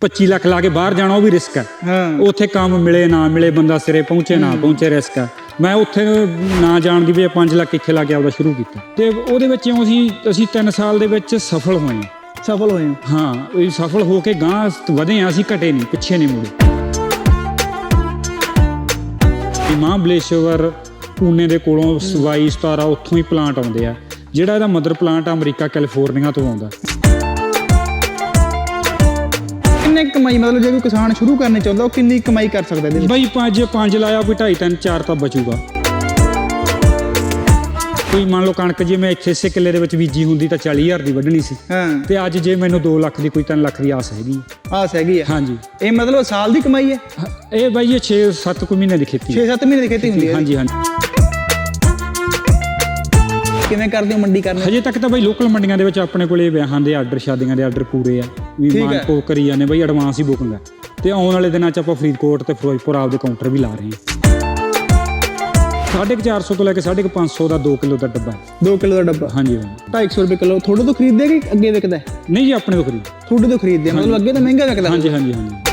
25 ਲੱਖ ਲਾ ਕੇ ਬਾਹਰ ਜਾਣਾ ਉਹ ਵੀ ਰਿਸਕ ਹੈ ਹਾਂ ਉੱਥੇ ਕੰਮ ਮਿਲੇ ਨਾ ਮਿਲੇ ਬੰਦਾ ਸਿਰੇ ਪਹੁੰਚੇ ਨਾ ਪਹੁੰਚੇ ਰਿਸਕ ਹੈ ਮੈਂ ਉੱਥੇ ਨਾ ਜਾਣ ਦੀ ਬਜਾਏ 5 ਲੱਖ ਇੱਥੇ ਲਾ ਕੇ ਆਪਦਾ ਸ਼ੁਰੂ ਕੀਤਾ ਤੇ ਉਹਦੇ ਵਿੱਚ ਇਉਂ ਅਸੀਂ ਅਸੀਂ 3 ਸਾਲ ਦੇ ਵਿੱਚ ਸਫਲ ਹੋਏ। ਸਫਲ ਹੋਏ ਹੋ। ਇਹ ਸਫਲ ਹੋ ਕੇ ਗਾਂ ਵਧੇ ਹਾਂ ਅਸੀਂ ਘਟੇ ਨਹੀਂ ਪਿੱਛੇ ਨਹੀਂ ਮੁੜੇ ਇਹ ਮਹਾਬਲੇਸ਼ਵਰ ਪੂਨੇ ਦੇ ਕੋਲੋਂ 22 17 ਉੱਥੋਂ ਹੀ ਪਲਾਂਟ ਆਉਂਦੇ ਆ। ਜਿਹੜਾ ਇਹਦਾ ਮਦਰ ਪਲਾਂਟ ਅਮਰੀਕਾ ਕੈਲੀਫੋਰਨੀਆ ਤੋਂ ਆਉਂਦਾ। ਕਿੰਨੇ ਕਮਾਈ ਮਤਲਬ ਜੇ ਕੋਈ ਕਿਸਾਨ ਸ਼ੁਰੂ ਕਰਨੇ ਚਾਹੁੰਦਾ ਉਹ ਕਿੰਨੀ ਕਮਾਈ ਕਰ ਸਕਦਾ ਇਹਦੇ ਵਿੱਚ? ਬਈ ਪੰਜ ਪੰਜ ਲਾਇਆ ਕੋਈ ਢਾਈ ਤਿੰਨ ਚਾਰ ਤਾਂ ਬਚੂਗਾ। ਕੋਈ ਮੰਨ ਲਓ ਕਣਕ ਜੇ ਮੈਂ ਇੱਥੇ ਇਸੇ ਕਿੱਲੇ ਦੇ ਵਿੱਚ ਬੀਜੀ ਹੁੰਦੀ ਤਾਂ 40000 ਦੀ ਵੱਢਣੀ ਸੀ। ਹਾਂ। ਤੇ ਅੱਜ ਜੇ ਮੈਨੂੰ 2 ਲੱਖ ਦੀ ਕੋਈ 3 ਲੱਖ ਦੀ ਆਸ ਹੈਗੀ ਆਸ ਹੈਗੀ ਆ ਹਾਂਜੀ। ਇਹ ਮਤਲਬ ਸਾਲ ਦੀ ਕਮਾਈ ਹੈ? ਇਹ ਬਾਈ ਇਹ 6 7 ਕੁ ਮਹੀਨੇ ਦੀ ਖੇਤੀ ਹੈ। 6-7 ਮਹੀਨੇ ਦੀ ਖੇਤੀ ਹੁੰਦੀ ਹੈ ਹਾਂਜੀ ਹਾਂਜੀ। ਕਿਵੇਂ ਕਰਦੇ ਹੋ ਮੰਡੀ ਕਰਨੇ? ਹਜੇ ਤੱਕ ਤਾਂ ਬਾਈ ਲੋਕਲ ਮੰਡੀਆਂ ਦੇ ਵਿੱਚ ਆਪਣੇ ਕੋਲੇ ਵਿਆਹਾਂ ਦੇ ਆਰਡਰ ਸ਼ਾਦੀਆਂ ਦੇ ਆਰਡਰ ਪੂਰੇ ਆ। ਵੀ ਮਾਨ ਹੈ। ਕੋ ਕਰੀ ਜਾਂਦੇ ਬਾਈ ਐਡਵਾਂਸ ਹੀ ਬੁਕਿੰਗ ਹੈ ਤੇ ਆਉਣ ਵਾਲੇ ਦਿਨਾਂ 'ਚ ਆਪਾਂ ਫਰੀਦਕੋਟ ਤੇ ਫਿਰੋਜ਼ਪੁਰ ਆਪਦੇ ਕਾਊਂਟਰ ਵੀ ਲਾ ਰਹੇ ਹਾਂ। 450 ਤੋਂ ਲੈ ਕੇ 550 ਦਾ 2 ਕਿਲੋ ਦਾ ਡੱਬਾ ਹੈ। 2 ਕਿਲੋ ਦਾ ਡੱਬਾ? ਹਾਂਜੀ ਹਾਂਜੀ। 250 ਰੁਪਏ ਕਿਲੋ। ਤੁਹਾਡੇ ਤੋਂ ਖਰੀਦਦੇ ਕਿ ਅੱਗੇ ਵਿਕਦਾ ਹੈ? ਨਹੀਂ ਜੀ ਆਪਣੇ ਤੋਂ ਖਰੀਦ ਤੁਹਾਡੇ ਤੋਂ ਖਰੀਦਦੇ ਆ, ਮਤਲਬ ਅੱਗੇ ਤਾਂ ਮਹਿੰਗਾ ਵਿਕਦਾ। ਹਾਂਜੀ ਹਾਂਜੀ ਹਾਂਜੀ।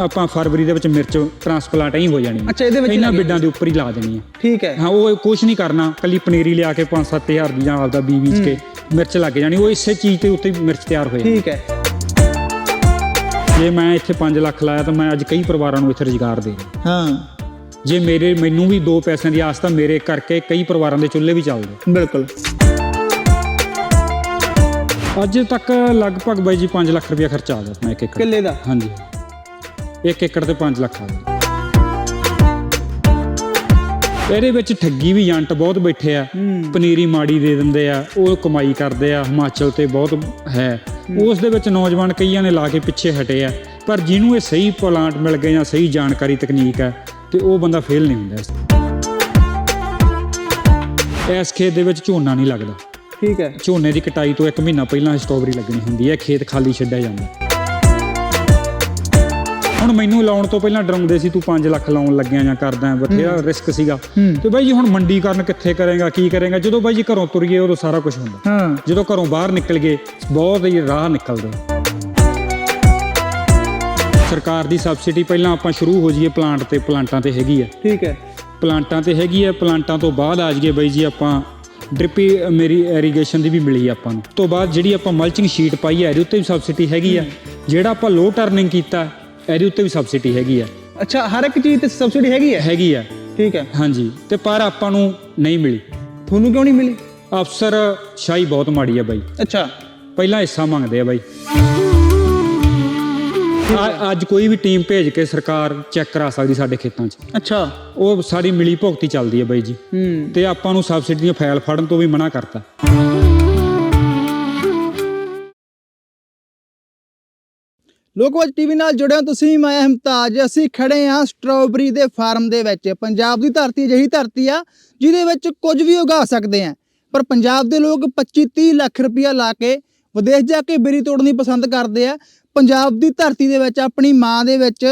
ਆਪਾਂ ਫਰਵਰੀ ਦੇ ਵਿੱਚ ਮਿਰਚ ਟ੍ਰਾਂਸਪਲਾਂਟ ਹੀ ਹੋ ਜਾਣੀ ਹੈ। ਅੱਛਾ ਇਹਦੇ ਵਿੱਚ ਇਹਨਾਂ। ਬਿੱਡਾਂ ਦੇ ਉੱਪਰ ਹੀ ਲਾ ਦੇਣੀ ਹੈ ਠੀਕ ਹੈ। ਹਾਂ ਉਹ ਕੁਝ ਨਹੀਂ ਕਰਨਾ। ਕੱਲੀ ਪਨੀਰੀ ਲਿਆ ਕੇ 5-7000 ਦੀ ਜਾਂ ਆਪਦਾ ਬੀ ਬੀਜ ਕੇ ਮਿਰਚ ਲੱਗ ਜਾਣੀ। ਉਹ ਇਸੇ ਚੀਜ਼ ਤੇ ਉੱਤੇ ਮਿਰਚ ਤਿਆਰ ਹੋ ਜਾਣੀ ਠੀਕ ਹੈ। ਜੇ ਮੈਂ ਇੱਥੇ 5 ਲੱਖ ਲਾਇਆ ਤਾਂ ਮੈਂ ਅੱਜ ਕਈ ਪਰਿਵਾਰਾਂ ਨੂੰ ਇੱਥੇ ਰੁਜ਼ਗਾਰ ਦੇ ਹਾਂ। ਜੇ ਮੇਰੇ ਮੈਨੂੰ ਵੀ ਦੋ ਪੈਸਿਆਂ ਦੀ ਆਸ ਤਾਂ ਮੇਰੇ ਕਰਕੇ ਕਈ ਪਰਿਵਾਰਾਂ ਦੇ ਚੁੱਲ੍ਹੇ ਵੀ ਚੱਲਦੇ। ਬਿਲਕੁਲ। ਅੱਜ ਤੱਕ ਲਗਭਗ ਬਾਈ ਜੀ 5 ਲੱਖ ਰੁਪਇਆ ਖਰਚਾ ਆ ਜਾਂਦਾ ਇੱਕ ਏਕੜ। ਕਿੱਲੇ ਦਾ? ਹਾਂਜੀ। ਇੱਕ ਏਕੜ ਤੇ 5 ਲੱਖ ਆ ਜਾਂਦਾ ਇਹਦੇ ਵਿੱਚ ਠੱਗੀ ਵੀ ਏਜੰਟ ਬਹੁਤ ਬੈਠੇ ਆ। ਪਨੀਰੀ ਮਾੜੀ ਦੇ ਦਿੰਦੇ ਆ ਉਹ ਕਮਾਈ ਕਰਦੇ ਆ ਹਿਮਾਚਲ ਤੇ ਬਹੁਤ ਹੈ। ਉਸ ਦੇ ਵਿੱਚ ਨੌਜਵਾਨ ਕਈਆਂ ਨੇ ਲਾ ਕੇ ਪਿੱਛੇ ਹਟੇ ਆ। ਪਰ ਜਿਹਨੂੰ ਇਹ ਸਹੀ ਪਲਾਂਟ ਮਿਲ ਗਏ ਜਾਂ ਸਹੀ ਜਾਣਕਾਰੀ ਤਕਨੀਕ ਹੈ ਤੇ ਉਹ ਬੰਦਾ ਫੇਲ ਨਹੀਂ ਹੁੰਦਾ ਇਸ ਇਸ ਖੇਤ ਦੇ ਵਿੱਚ ਝੋਨਾ ਨਹੀਂ ਲੱਗਦਾ। ਠੀਕ ਹੈ। ਝੋਨੇ ਦੀ ਕਟਾਈ ਤੋਂ 1 ਮਹੀਨਾ ਪਹਿਲਾਂ ਸਟ੍ਰਾਬੇਰੀ ਲੱਗਣੀ ਹੁੰਦੀ ਹੈ ਖੇਤ ਖਾਲੀ ਛੱਡਿਆ ਜਾਂਦਾ। ਹੁਣ ਮੈਨੂੰ ਲਾਉਣ ਤੋਂ ਪਹਿਲਾਂ ਡਰਾਉਂਦੇ ਸੀ ਤੂੰ 5 ਲੱਖ ਲਾਉਣ ਲੱਗਿਆ ਜਾਂ ਕਰਦਾ ਬਥੇਰਾ ਰਿਸਕ ਸੀਗਾ। ਹੂੰ। ਤੇ ਬਾਈ ਜੀ ਹੁਣ ਮੰਡੀ ਕਰਨ ਕਿੱਥੇ ਕਰੇਗਾ ਕੀ ਕਰੇਗਾ? ਜਦੋਂ ਬਾਈ ਜੀ ਘਰੋਂ ਤੁਰ ਗਏ ਉਦੋਂ ਸਾਰਾ ਕੁਝ ਹੁੰਦਾ। ਹਾਂ। ਜਦੋਂ ਘਰੋਂ ਬਾਹਰ ਨਿਕਲ ਗਏ ਬਹੁਤ ਹੀ ਰਾਹ ਨਿਕਲਦੇ। ਸਰਕਾਰ ਦੀ ਸਬਸਿਡੀ ਪਹਿਲਾਂ ਆਪਾਂ ਸ਼ੁਰੂ ਹੋ ਜਾਈਏ ਪਲਾਂਟ ਤੇ ਪਲਾਂਟਾਂ ਤੇ ਹੈਗੀ ਆ। ਠੀਕ ਹੈ। ਪਲਾਂਟਾਂ ਤੇ ਹੈਗੀ ਆ ਪਲਾਂਟਾਂ ਤੋਂ ਬਾਅਦ ਆ ਜਾਈਏ ਬਾਈ ਜੀ ਆਪਾਂ ਡ੍ਰਿਪੀ ਮੇਰੀ ਇਰੀਗੇਸ਼ਨ ਦੀ ਵੀ ਮਿਲੀ ਆਪਾਂ ਨੂੰ। ਤੋਂ ਬਾਅਦ ਜਿਹੜੀ ਆਪਾਂ ਮਲਚਿੰਗ ਸ਼ੀਟ ਪਾਈ ਆ ਇਹਦੇ ਉੱਤੇ ਵੀ ਸਬਸਿਡੀ ਹੈਗੀ ਆ। ਜਿਹੜਾ ਆਪਾਂ ਲੋ ਟਰਨਿੰਗ ਕੀਤਾ ਇਹਦੇ ਉੱਤੇ ਵੀ ਸਬਸਿਡੀ ਹੈਗੀ ਆ। ਅੱਛਾ ਹਰ ਇੱਕ ਚੀਜ਼ ਤੇ ਸਬਸਿਡੀ ਹੈਗੀ ਹੈ ਹੈਗੀ ਆ। ਠੀਕ ਹੈ ਹਾਂਜੀ ਤੇ ਪਰ ਆਪਾਂ ਨੂੰ ਨਹੀਂ ਮਿਲੀ। ਤੁਹਾਨੂੰ ਕਿਉਂ ਨਹੀਂ ਮਿਲੀ? ਅਫਸਰ ਸ਼ਾਹੀ ਬਹੁਤ ਮਾੜੀ ਆ ਬਾਈ। ਅੱਛਾ। ਪਹਿਲਾਂ ਹਿੱਸਾ ਮੰਗਦੇ ਆ ਬਾਈ। ਅੱਜ ਕੋਈ ਵੀ ਟੀਮ ਭੇਜ ਕੇ ਸਰਕਾਰ ਚੈੱਕ ਕਰਾ ਸਕਦੀ ਸਾਡੇ ਖੇਤਾਂ 'ਚ। ਅੱਛਾ। ਉਹ ਸਾਡੀ ਮਿਲੀ ਭੁਗਤੀ ਚੱਲਦੀ ਹੈ ਬਾਈ ਜੀ। ਹੂੰ। ਤੇ ਆਪਾਂ ਨੂੰ ਸਬਸਿਡੀ ਦੀਆਂ ਫਾਈਲ ਫੜਨ ਤੋਂ ਵੀ ਮਨਾ ਕਰਤਾ। ਲੋਕਵਾਜ ਟੀਵੀ ਨਾਲ ਜੁੜੇ ਹੋ। ਤੁਸੀਂ ਮੈਂ ਹਮਤਾਜ। ਅਸੀਂ ਖੜੇ ਹਾਂ ਸਟ੍ਰਾਬੇਰੀ ਦੇ ਫਾਰਮ ਦੇ ਵਿੱਚ। ਪੰਜਾਬ ਦੀ ਧਰਤੀ ਅਜਿਹੀ ਧਰਤੀ ਆ ਜਿਹਦੇ ਵਿੱਚ ਕੁਝ ਵੀ ਉਗਾ ਸਕਦੇ ਆ। ਪਰ ਪੰਜਾਬ ਦੇ ਲੋਕ 25 30 ਲੱਖ ਰੁਪਇਆ ਲਾ ਕੇ ਵਿਦੇਸ਼ ਜਾ ਕੇ ਬੇਰੀ ਤੋੜਨੀ ਪਸੰਦ ਕਰਦੇ ਆ। ਪੰਜਾਬ ਦੀ ਧਰਤੀ ਦੇ ਵਿੱਚ, ਆਪਣੀ ਮਾਂ ਦੇ ਵਿੱਚ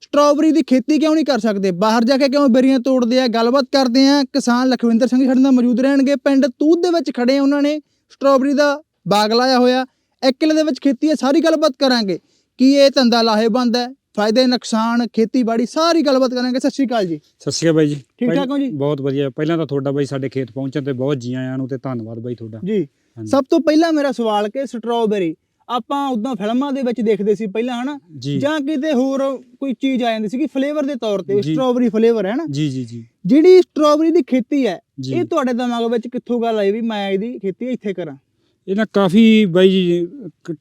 ਸਟ੍ਰਾਬੇਰੀ ਦੀ ਖੇਤੀ ਕਿਉਂ ਨਹੀਂ ਕਰ ਸਕਦੇ? ਬਾਹਰ ਜਾ ਕੇ ਕਿਉਂ ਬੇਰੀਆਂ ਤੋੜਦੇ ਆ? ਗੱਲਬਾਤ ਕਰਦੇ ਆ। ਕਿਸਾਨ ਲਖਵਿੰਦਰ ਸਿੰਘ ਸਾਡੇ ਨਾਲ ਮੌਜੂਦ ਰਹਿਣਗੇ। ਪਿੰਡ ਤੂਤ ਦੇ ਵਿੱਚ ਖੜੇ ਆ। ਉਹਨਾਂ ਨੇ ਸਟ੍ਰਾਬੇਰੀ ਦਾ ਬਾਗ ਲਾਇਆ ਹੋਇਆ। ਇੱਕ ਕਿੱਲੇ ਦੇ ਵਿੱਚ ਖੇਤੀ ਹੈ ਸਾਰੀ ਗੱਲਬਾਤ ਕਰਾਂਗੇ। ਕੀ ਇਹ ਧੰਦਾ ਲਾਹੇਵੰਦ ਹੈ? ਫਾਇਦੇ ਨੁਕਸਾਨ ਖੇਤੀਬਾੜੀ ਸਾਰੀ ਗੱਲਬਾਤ ਕਰਾਂਗੇ। ਸਤਿ ਸ਼੍ਰੀ ਅਕਾਲ ਜੀ। ਸਤਿ ਸ਼੍ਰੀ ਅਕਾਲ ਬਾਈ ਜੀ। ਠੀਕ ਠਾਕ ਹੋ ਜੀ? ਬਹੁਤ ਵਧੀਆ। ਪਹਿਲਾਂ ਤਾਂ ਤੁਹਾਡਾ ਬਾਈ ਸਾਡੇ ਖੇਤ ਪਹੁੰਚਣ ਤੇ ਬਹੁਤ ਜੀ ਆਇਆਂ ਨੂੰ ਤੇ ਧੰਨਵਾਦ ਬਾਈ ਤੁਹਾਡਾ। ਜੀ। ਸਭ ਤੋਂ ਪਹਿਲਾਂ ਮੇਰਾ ਸਵਾਲ ਕਿ ਸਟ੍ਰਾਬੇਰੀ ਆਪਾਂ ਉਦਾਂ ਫਿਲਮਾਂ ਦੇ ਵਿੱਚ ਦੇਖਦੇ ਸੀ ਪਹਿਲਾਂ ਹਨਾ? ਜੀ। ਕਿਤੇ ਹੋਰ ਕੋਈ ਚੀਜ਼ ਆ ਜਾਂਦੀ ਸੀ ਕਿ ਫਲੇਵਰ ਦੇ ਤੌਰ ਤੇ। ਸਟ੍ਰਾਬੇਰੀ ਫਲੇਵਰ ਹੈ ਨਾ? ਜੀ ਜੀ ਜੀ। ਜਿਹੜੀ ਸਟ੍ਰਾਬੇਰੀ ਦੀ ਖੇਤੀ ਹੈ ਇਹ ਤੁਹਾਡੇ ਦਿਮਾਗ ਵਿੱਚ ਕਿੱਥੋਂ ਗੱਲ ਆਈ ਵੀ ਮੈਂ ਇਹਦੀ ਖੇਤੀ ਇੱਥੇ ਕਰਾਂ? ਇਹ ਨਾ ਕਾਫੀ ਬਾਈ ਜੀ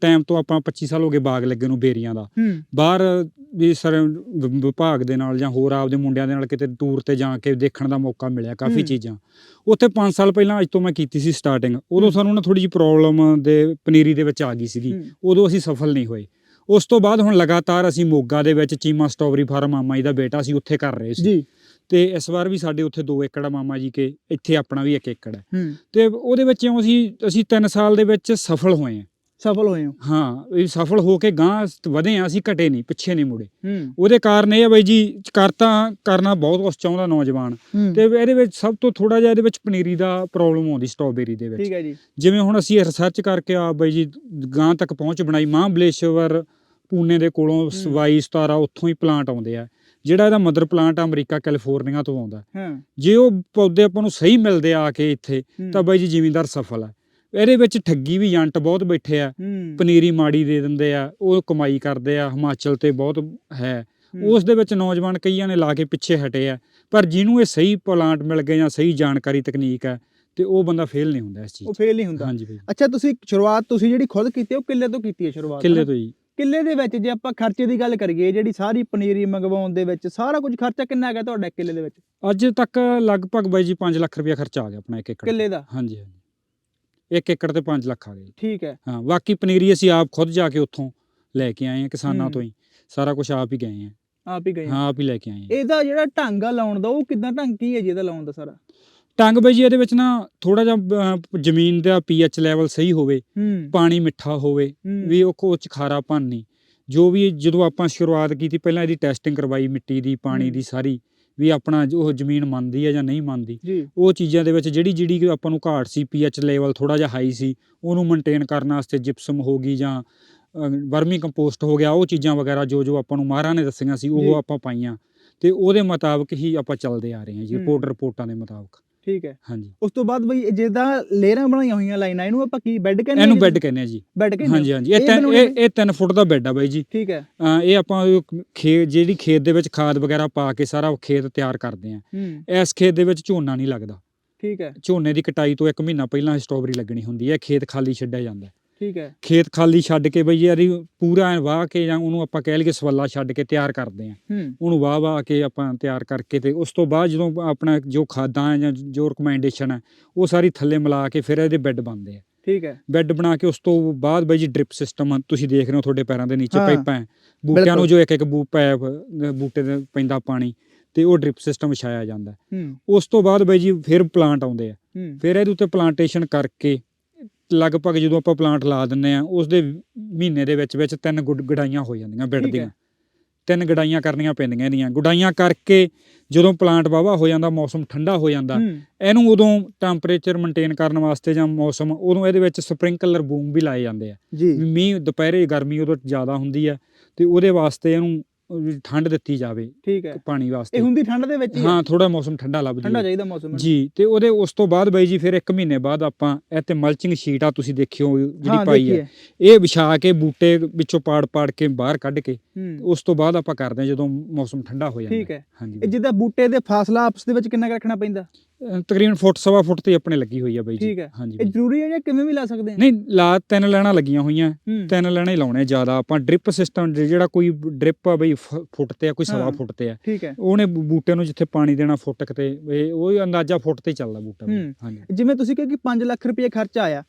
ਟਾਈਮ ਤੋਂ ਆਪਾਂ 25 ਸਾਲ ਹੋ ਗਏ ਬਾਗ ਲੱਗੇ ਨੂੰ ਬੇਰੀਆਂ ਦਾ। ਹੂੰ। ਬਾਹਰ ਵੀ ਸਰ ਵਿ- ਵਿਭਾਗ ਦੇ ਨਾਲ ਜਾਂ ਹੋਰ ਆਪਦੇ ਮੁੰਡਿਆਂ ਦੇ ਨਾਲ ਕਿਤੇ ਟੂਰ ਤੇ ਜਾ ਕੇ ਦੇਖਣ ਦਾ ਮੌਕਾ ਮਿਲਿਆ ਕਾਫੀ ਹੂੰ। ਚੀਜ਼ਾਂ। ਉੱਥੇ 5 ਸਾਲ ਪਹਿਲਾਂ ਅੱਜ ਤੋਂ ਮੈਂ ਕੀਤੀ ਸੀ ਸਟਾਰਟਿੰਗ ਉਦੋਂ ਸਾਨੂੰ ਨਾ ਥੋੜੀ ਜਿਹੀ ਪ੍ਰੋਬਲਮ ਦੇ ਪਨੀਰੀ ਦੇ ਵਿੱਚ ਆ ਗਈ ਸੀਗੀ। ਹੂੰ। ਉਦੋਂ ਅਸੀਂ ਸਫਲ ਨਹੀਂ ਹੋਏ। ਉਸ ਤੋਂ ਬਾਅਦ ਹੁਣ ਲਗਾਤਾਰ ਅਸੀਂ ਮੋਗਾ ਦੇ ਵਿੱਚ ਚੀਮਾ ਸਟ੍ਰਾਬੇਰੀ ਫਾਰਮ ਮਾਮਾ ਜੀ ਦਾ ਬੇਟਾ ਸੀ ਉੱਥੇ ਕਰ ਰਹੇ ਸੀ। ਜੀ। ਤੇ ਇਸ ਵਾਰ ਵੀ ਸਾਡੇ ਉੱਥੇ 2 ਏਕੜ ਆ ਮਾਮਾ ਜੀ ਕੇ ਇੱਥੇ ਆਪਣਾ ਵੀ 1 ਏਕੜ ਹੈ। ਹੂੰ। ਤੇ ਉਹਦੇ ਵਿੱਚ ਅਸੀਂ ਅਸੀਂ 3 ਸਾਲ ਦੇ ਵਿੱਚ ਸਫਲ ਹੋਏ ਹਾਂ। ਸਫਲ ਹੋਏ ਹੋ? ਹਾਂ ਇਹ ਸਫਲ ਹੋ ਕੇ ਗਾਂ ਵਧੇ ਆ ਅਸੀਂ ਘਟੇ ਨਹੀਂ ਪਿੱਛੇ ਨਹੀਂ ਮੁੜੇ। ਹੂੰ। ਉਹਦੇ ਕਾਰਨ ਇਹ ਆ ਬਈ ਜੀ ਕਰਤਾ ਕਰਨਾ ਬਹੁਤ ਕੁਛ ਚਾਹੁੰਦਾ ਨੌਜਵਾਨ। ਹੂੰ। ਤੇ ਇਹਦੇ ਵਿੱਚ ਸਭ ਤੋਂ ਥੋੜਾ ਜਿਹਾ ਇਹਦੇ ਵਿੱਚ ਪਨੀਰੀ ਦਾ ਪ੍ਰੋਬਲਮ ਆਉਂਦੀ ਸਟ੍ਰਾਬੇਰੀ ਦੇ ਵਿੱਚ। ਠੀਕ ਹੈ ਜੀ। ਜਿਵੇਂ ਹੁਣ ਅਸੀਂ ਰਿਸਰਚ ਕਰਕੇ ਆ ਬਈ ਜੀ ਗਾਂ ਤੱਕ ਪਹੁੰਚ ਬਣਾਈ ਮਹਾਬਲੇਸ਼ਵਰ ਪੂਨੇ ਦੇ ਕੋਲੋਂ 22 17 ਉੱਥੋਂ ਹੀ ਪਲਾਂਟ ਆਉਂਦੇ ਆ। ਜਿਹੜਾ ਇਹਦਾ ਮਦਰ ਪਲਾਂਟ ਅਮਰੀਕਾ ਕੈਲੀਫੋਰਨੀਆ ਤੋਂ ਆਉਂਦਾ। ਹਾਂ। ਜੇ ਉਹ ਪੌਦੇ ਆਪਾਂ ਨੂੰ ਸਹੀ ਮਿਲਦੇ ਆ ਕੇ ਇੱਥੇ ਹੂੰ, ਤਾਂ ਬਾਈ ਜੀ ਜ਼ਿਮੀਂਦਾਰ ਸਫਲ ਆ। ਇਹਦੇ ਵਿੱਚ ਠੱਗੀ ਵੀ ਏਜੰਟ ਬਹੁਤ ਬੈਠੇ ਆ। ਹੂੰ। ਪਨੀਰੀ ਮਾੜੀ ਦੇ ਦਿੰਦੇ ਆ ਉਹ ਕਮਾਈ ਕਰਦੇ ਆ ਹਿਮਾਚਲ ਤੇ ਬਹੁਤ ਹੈ। ਹੂੰ, ਉਸ ਦੇ ਵਿੱਚ ਨੌਜਵਾਨ ਕਈਆਂ ਨੇ ਲਾ ਕੇ ਪਿੱਛੇ ਹਟੇ ਆ ਪਰ ਜਿਹਨੂੰ ਇਹ ਸਹੀ ਪਲਾਂਟ ਮਿਲ ਗਏ ਜਾਂ ਸਹੀ ਜਾਣਕਾਰੀ ਤਕਨੀਕ ਹੈ ਤੇ ਉਹ ਬੰਦਾ ਫੇਲ ਨਹੀਂ ਹੁੰਦਾ ਇਸ ਚੀਜ਼ ਉਹ। ਫੇਲ ਨਹੀਂ ਹੁੰਦਾ। ਹਾਂਜੀ ਬਾਈ। ਅੱਛਾ ਤੁਸੀਂ ਸ਼ੁਰੂਆਤ ਤੁਸੀਂ ਜਿਹੜੀ ਖੁਦ ਕੀਤੀ ਹੈ, ਉਹ ਕਿੱਲੇ ਤੋਂ ਕੀਤੀ ਹੈ ਸ਼ੁਰੂਆਤ? ਕਿੱਲੇ? ਤੋਂ ਜੀ ਕਿੱਲੇ ਦੇ ਵਿੱਚ ਜੇ ਆਪਾਂ ਖਰਚੇ ਦੀ ਗੱਲ ਕਰੀਏ ਜਿਹੜੀ ਸਾਰੀ ਪਨੀਰੀ ਮੰਗਵਾਉਣ ਦੇ ਵਿੱਚ ਸਾਰਾ ਕੁਝ ਖਰਚਾ ਕਿੰਨਾ ਹੈਗਾ ਤੁਹਾਡਾ ਕਿੱਲੇ ਦੇ ਵਿੱਚ? ਅੱਜ ਤੱਕ ਲਗਭਗ ਬਾਈ ਜੀ 5 ਲੱਖ ਰੁਪਇਆ ਖਰਚਾ ਆ ਗਿਆ ਆਪਣਾ ਇੱਕ ਏਕੜ। ਕਿੱਲੇ ਦਾ? ਹਾਂਜੀ ਹਾਂਜੀ। ਇੱਕ ਏਕੜ ਤੇ 5 ਲੱਖ ਆ ਗਏ ਜੀ। ਠੀਕ ਹੈ। ਹਾਂ ਬਾਕੀ ਪਨੀਰੀ ਅਸੀਂ ਆਪ ਖੁਦ ਜਾ ਕੇ ਉੱਥੋਂ ਲੈ ਕੇ ਆਏ ਆ ਕਿਸਾਨਾਂ। ਤੋਂ ਹੀ। ਸਾਰਾ ਕੁਝ ਆਪ ਹੀ ਗਏ ਆ ਆਪ ਹੀ ਗਏ ਹਾਂ। ਆਪ ਹੀ ਲੈ ਕੇ ਆਏ ਆ ਇਹਦਾ ਜਿਹੜਾ ਢੰਗ ਆ ਲਾਉਣ ਦਾ ਉਹ ਕਿਦਾਂ ਢੰਗ ਕੀ ਹੈ ਜੀ ਇਹਦਾ ਲਾਉਣ ਦਾ ਸਾਰਾ? ਟੰਗ ਬਾਈ ਜੀ ਇਹਦੇ ਵਿੱਚ ਨਾ ਥੋੜਾ ਜਿਹਾ ਅਹ, ਜ਼ਮੀਨ ਦਾ ਪੀਐਚ ਲੈਵਲ ਸਹੀ ਹੋਵੇ ਹੂੰ। ਪਾਣੀ ਮਿੱਠਾ ਹੋਵੇ ਵੀ ਉਹ ਕੋਚ ਖਾਰਾਪਨ ਨਹੀਂ। ਜੋ ਵੀ ਜਦੋਂ ਆਪਾਂ ਸ਼ੁਰੂਆਤ ਕੀਤੀ ਪਹਿਲਾਂ ਇਹਦੀ ਟੈਸਟਿੰਗ ਕਰਵਾਈ ਮਿੱਟੀ ਦੀ ਪਾਣੀ ਹੂੰ। ਦੀ ਸਾਰੀ ਵੀ ਆਪਣਾ ਜੋ ਉਹ ਜ਼ਮੀਨ ਮੰਨਦੀ ਹੈ ਜਾਂ ਨਹੀਂ ਮੰਨਦੀ। ਜੀ। ਉਹ ਚੀਜ਼ਾਂ ਦੇ ਵਿੱਚ ਜਿਹੜੀ ਜਿਹੜੀ ਆਪਾਂ ਨੂੰ ਘਾਟ ਸੀ ਪੀਐਚ ਲੈਵਲ ਥੋੜਾ ਜਿਹਾ ਹਾਈ ਸੀ ਉਹਨੂੰ ਮੇਨਟੇਨ ਕਰਨ ਵਾਸਤੇ ਜਿਪਸਮ ਹੋ ਗਈ ਜਾਂ ਵਰਮੀ ਕੰਪੋਸਟ ਹੋ ਗਿਆ ਉਹ ਚੀਜ਼ਾਂ ਵਗੈਰਾ ਜੋ ਜੋ ਆਪਾਂ ਨੂੰ ਮਾਹਰਾਂ ਨੇ ਦੱਸੀਆਂ ਸੀ ਜੀ। ਉਹ ਆਪਾਂ ਪਾਈਆਂ। ਤੇ ਉਹਦੇ ਮੁਤਾਬਕ ਹੀ ਆਪਾਂ ਚੱਲਦੇ ਆ ਰਹੇ ਹਾਂ ਜੀ ਹੂੰ। ਰਿਪੋਰਟ ਰਿਪੋਰਟਾਂ ਦੇ ਮੁਤਾਬਕ। ਠੀਕ ਹੈ। ਹਾਂਜੀ। ਉਸ ਤੋਂ ਬਾਅਦ ਬਈ ਜਿੱਦਾਂ ਲੇਅਰਾਂ ਬਣਾਈਆਂ ਹੋਈਆਂ ਲਾਈਨਾਂ ਇਹਨੂੰ ਆਪਾਂ ਕੀ ਬੈੱਡ ਕਹਿੰਦੇ ਇਹਨੂੰ ਬੈੱਡ ਕਹਿੰਦੇ ਆ ਜੀ। ਬੈੱਡ ਕਹਿੰਦੇ ਹਾਂਜੀ ਹਾਂਜੀ। ਇਹ ਤਿੰਨ ਇਹ ਇਹ 3 ਫੁੱਟ ਦਾ ਬੈੱਡ ਆ ਬਾਈ ਜੀ। ਠੀਕ ਹੈ। ਇਹ ਆਪਾਂ ਖੇਤ ਜਿਹੜੀ ਖੇਤ ਦੇ ਵਿੱਚ ਖਾਦ ਵਗੈਰਾ ਪਾ ਕੇ ਸਾਰਾ ਖੇਤ ਤਿਆਰ ਕਰਦੇ ਆ। ਇਸ ਖੇਤ ਦੇ ਵਿੱਚ ਝੋਨਾ ਨਹੀਂ ਲੱਗਦਾ। ਠੀਕ ਹੈ। ਝੋਨੇ ਦੀ ਕਟਾਈ ਤੋਂ 1 ਮਹੀਨਾ ਪਹਿਲਾਂ ਸਟ੍ਰਾਬੇਰੀ ਲੱਗਣੀ ਹੁੰਦੀ ਹੈ। ਖੇਤ ਖਾਲੀ ਛੱਡਿਆ ਜਾਂਦਾ। ਠੀਕ ਹੈ। ਖੇਤ ਖਾਲੀ ਛੱਡ ਕੇ ਬਈ ਯਾਰੀ ਪੂਰਾ ਐਨ ਵਾਹ ਕੇ ਜਾਂ ਉਹਨੂੰ ਆਪਾਂ ਕਹਿ ਲਈਏ ਸਵੱਲਾ ਛੱਡ ਕੇ ਤਿਆਰ ਕਰਦੇ ਆ ਉਹਨੂੰ ਵਾਹ ਵਾਹ ਕੇ ਆਪਾਂ ਤਿਆਰ ਕਰਕੇ ਤੇ ਉਸ ਤੋਂ ਬਾਅਦ ਜਦੋਂ ਆਪਣਾ ਜੋ ਖਾਦਾਂ ਜਾਂ ਜੋ ਰਿਕਮੈਂਡੇਸ਼ਨ ਹੈ ਉਹ ਸਾਰੀ ਥੱਲੇ ਮਿਲਾ ਕੇ ਫਿਰ ਇਹਦੇ ਬੈੱਡ ਬਣਦੇ ਆ। ਠੀਕ ਹੈ। ਬੈੱਡ ਬਣਾ ਕੇ ਉਸ ਤੋਂ ਬਾਅਦ ਬਈ ਜੀ ਡ੍ਰਿਪ ਸਿਸਟਮ ਤੁਸੀਂ ਦੇਖ ਰਹੇ ਹੋ ਤੁਹਾਡੇ ਪੈਰਾਂ ਦੇ ਨੀਚੇ। ਪਾਈਪਾਂ ਬੂਟਿਆਂ। ਨੂੰ ਜੋ ਇੱਕ ਇੱਕ ਬੂ ਪੈਪ ਬੂਟੇ ਦੇ ਪੈਂਦਾ ਪਾਣੀ ਤੇ ਉਹ ਡ੍ਰਿਪ ਸਿਸਟਮ ਵਿਛਾਇਆ ਜਾਂਦਾ। ਉਸ ਤੋਂ ਬਾਅਦ ਬਈ ਜੀ ਫਿਰ ਪਲਾਂਟ ਆਉਂਦੇ ਆ। ਫਿਰ ਇਹਦੇ ਉੱਤੇ ਪਲਾਂਟੇਸ਼ਨ ਕਰਕੇ ਲਗਭਗ ਜਦੋਂ ਆਪਾਂ ਪਲਾਂਟ ਲਾ ਦਿੰਨੇ ਆ ਉਸ ਦੇ ਮਹੀਨੇ ਦੇ ਵਿੱਚ ਵਿੱਚ ਤਿੰਨ ਗੁੱਡ ਗਡਾਈਆਂ ਹੋ ਜਾਂਦੀਆਂ ਬੈੱਡ। ਦੀਆਂ ਤਿੰਨ ਗਡਾਈਆਂ ਕਰਨੀਆਂ ਪੈਂਦੀਆਂ ਇਹਦੀਆਂ। ਗੁਡਾਈਆਂ ਕਰਕੇ ਜਦੋਂ ਪਲਾਂਟ ਵਾਵਾ ਹੋ ਜਾਂਦਾ ਮੌਸਮ ਠੰਡਾ ਹੋ ਜਾਂਦਾ ਇਹਨੂੰ ਉਦੋਂ ਟੈਂਪਰੇਚਰ ਮੇਨਟੇਨ ਕਰਨ ਵਾਸਤੇ ਜਾਂ ਮੌਸਮ ਉਦੋਂ ਇਹਦੇ ਵਿੱਚ ਸਪ੍ਰਿੰਕਲਰ ਬੂਮ ਵੀ ਲਾਏ ਜਾਂਦੇ ਆ। ਮੀਂਹ ਦੁਪਹਿਰੇ ਗਰਮੀ ਉਦੋਂ ਜ਼ਿਆਦਾ ਹੁੰਦੀ ਆ ਤੇ ਉਹਦੇ ਵਾਸਤੇ ਇਹਨੂੰ ਵੀ ਠੰਡ ਦਿੱਤੀ ਜਾਵੇ ਠੀਕ ਹੈ। ਪਾਣੀ ਇਹ ਵਾਸਤੇ ਹੁੰਦੀ ਠੰਡ ਦੇ ਵਿੱਚ ਹੀ? ਹਾਂ ਥੋੜਾ ਮੌਸਮ ਠੰਡਾ ਲੱਭ ਠੰਡਾ ਚਾਹੀਦਾ ਮੌਸਮ। ਜੀ ਤੇ ਉਹਦੇ ਉਸ ਤੋਂ ਬਾਅਦ ਬਾਈ ਜੀ ਫਿਰ ਇੱਕ ਮਹੀਨੇ ਬਾਅਦ ਆਪਾਂ ਇਹ ਤੇ ਮਲਚਿੰਗ ਸ਼ੀਟ ਆ ਤੁਸੀਂ ਦੇਖਿਓ ਜਿਹੜੀ ਪਾਈ ਹੈ। ਇਹ ਵਿਛਾ ਕੇ ਬੂਟੇ ਵਿੱਚੋਂ ਪਾੜ ਪਾੜ ਕੇ ਬਾਹਰ ਕੱਢ ਕੇ ਉਸ ਤੋਂ ਬਾਅਦ ਆਪਾਂ ਕਰਦੇ ਹਾਂ ਜਦੋਂ ਮੌਸਮ ਠੰਡਾ ਹੋ ਜਾਂਦਾ। ਠੀਕ ਹੈ। ਹਾਂਜੀ ਇਹ ਜਿੱਦਾਂ ਬੂਟੇ ਦੇ ਫਾਸਲਾ ਆਪਸ ਦੇ ਵਿੱਚ ਕਿੰਨਾ ਰੱਖਣਾ ਪੈਂਦਾ? ਤਕਰੀਬਨ ਫੁੱਟ ਸਵਾ ਫੁੱਟ ਤੇ ਆਪਣੇ ਲੱਗੀ ਹੋਈ ਆ ਬਾਈ ਜੀ ਠੀਕ ਹੈ। ਹਾਂਜੀ ਇਹ। ਜ਼ਰੂਰੀ ਹੈ ਜਾਂ ਕਿਵੇਂ ਵੀ ਲਾ ਸਕਦੇ ਆ ਨਹੀਂ ਲਾ ਤਿੰਨ ਲੈਣਾ ਲੱਗੀਆਂ ਹੋਈਆਂ ਹੂੰ ਤਿੰਨ ਲੈਣਾ ਹੀ ਲਾਉਣੇ ਜ਼ਿਆਦਾ ਆਪਾਂ ਡ੍ਰਿਪ ਸਿਸਟਮ ਜਿਹੜਾ ਕੋਈ ਡ੍ਰਿਪ ਆ ਬਈ ਫ- ਫੁੱਟ ਤੇ ਆ ਕੋਈ ਸਵਾ ਹਾਂ। ਫੁੱਟ ਤੇ ਆ ਠੀਕ ਹੈ ਉਹਨੇ ਬੂ- ਬੂਟੇ ਨੂੰ ਜਿੱਥੇ ਪਾਣੀ ਦੇਣਾ ਫੁੱਟ ਕਿਤੇ ਇਹ ਉਹ ਅੰਦਾਜ਼ਾ ਫੁੱਟ ਤੇ ਹੀ ਚੱਲਦਾ ਬੂਟਾ। ਹੂੰ। ਹਾਂਜੀ ਜਿਵੇਂ ਤੁਸੀਂ ਕਿਹਾ ਕਿ 5 ਲੱਖ ਰੁਪਏ ਖਰਚਾ ਆਇਆ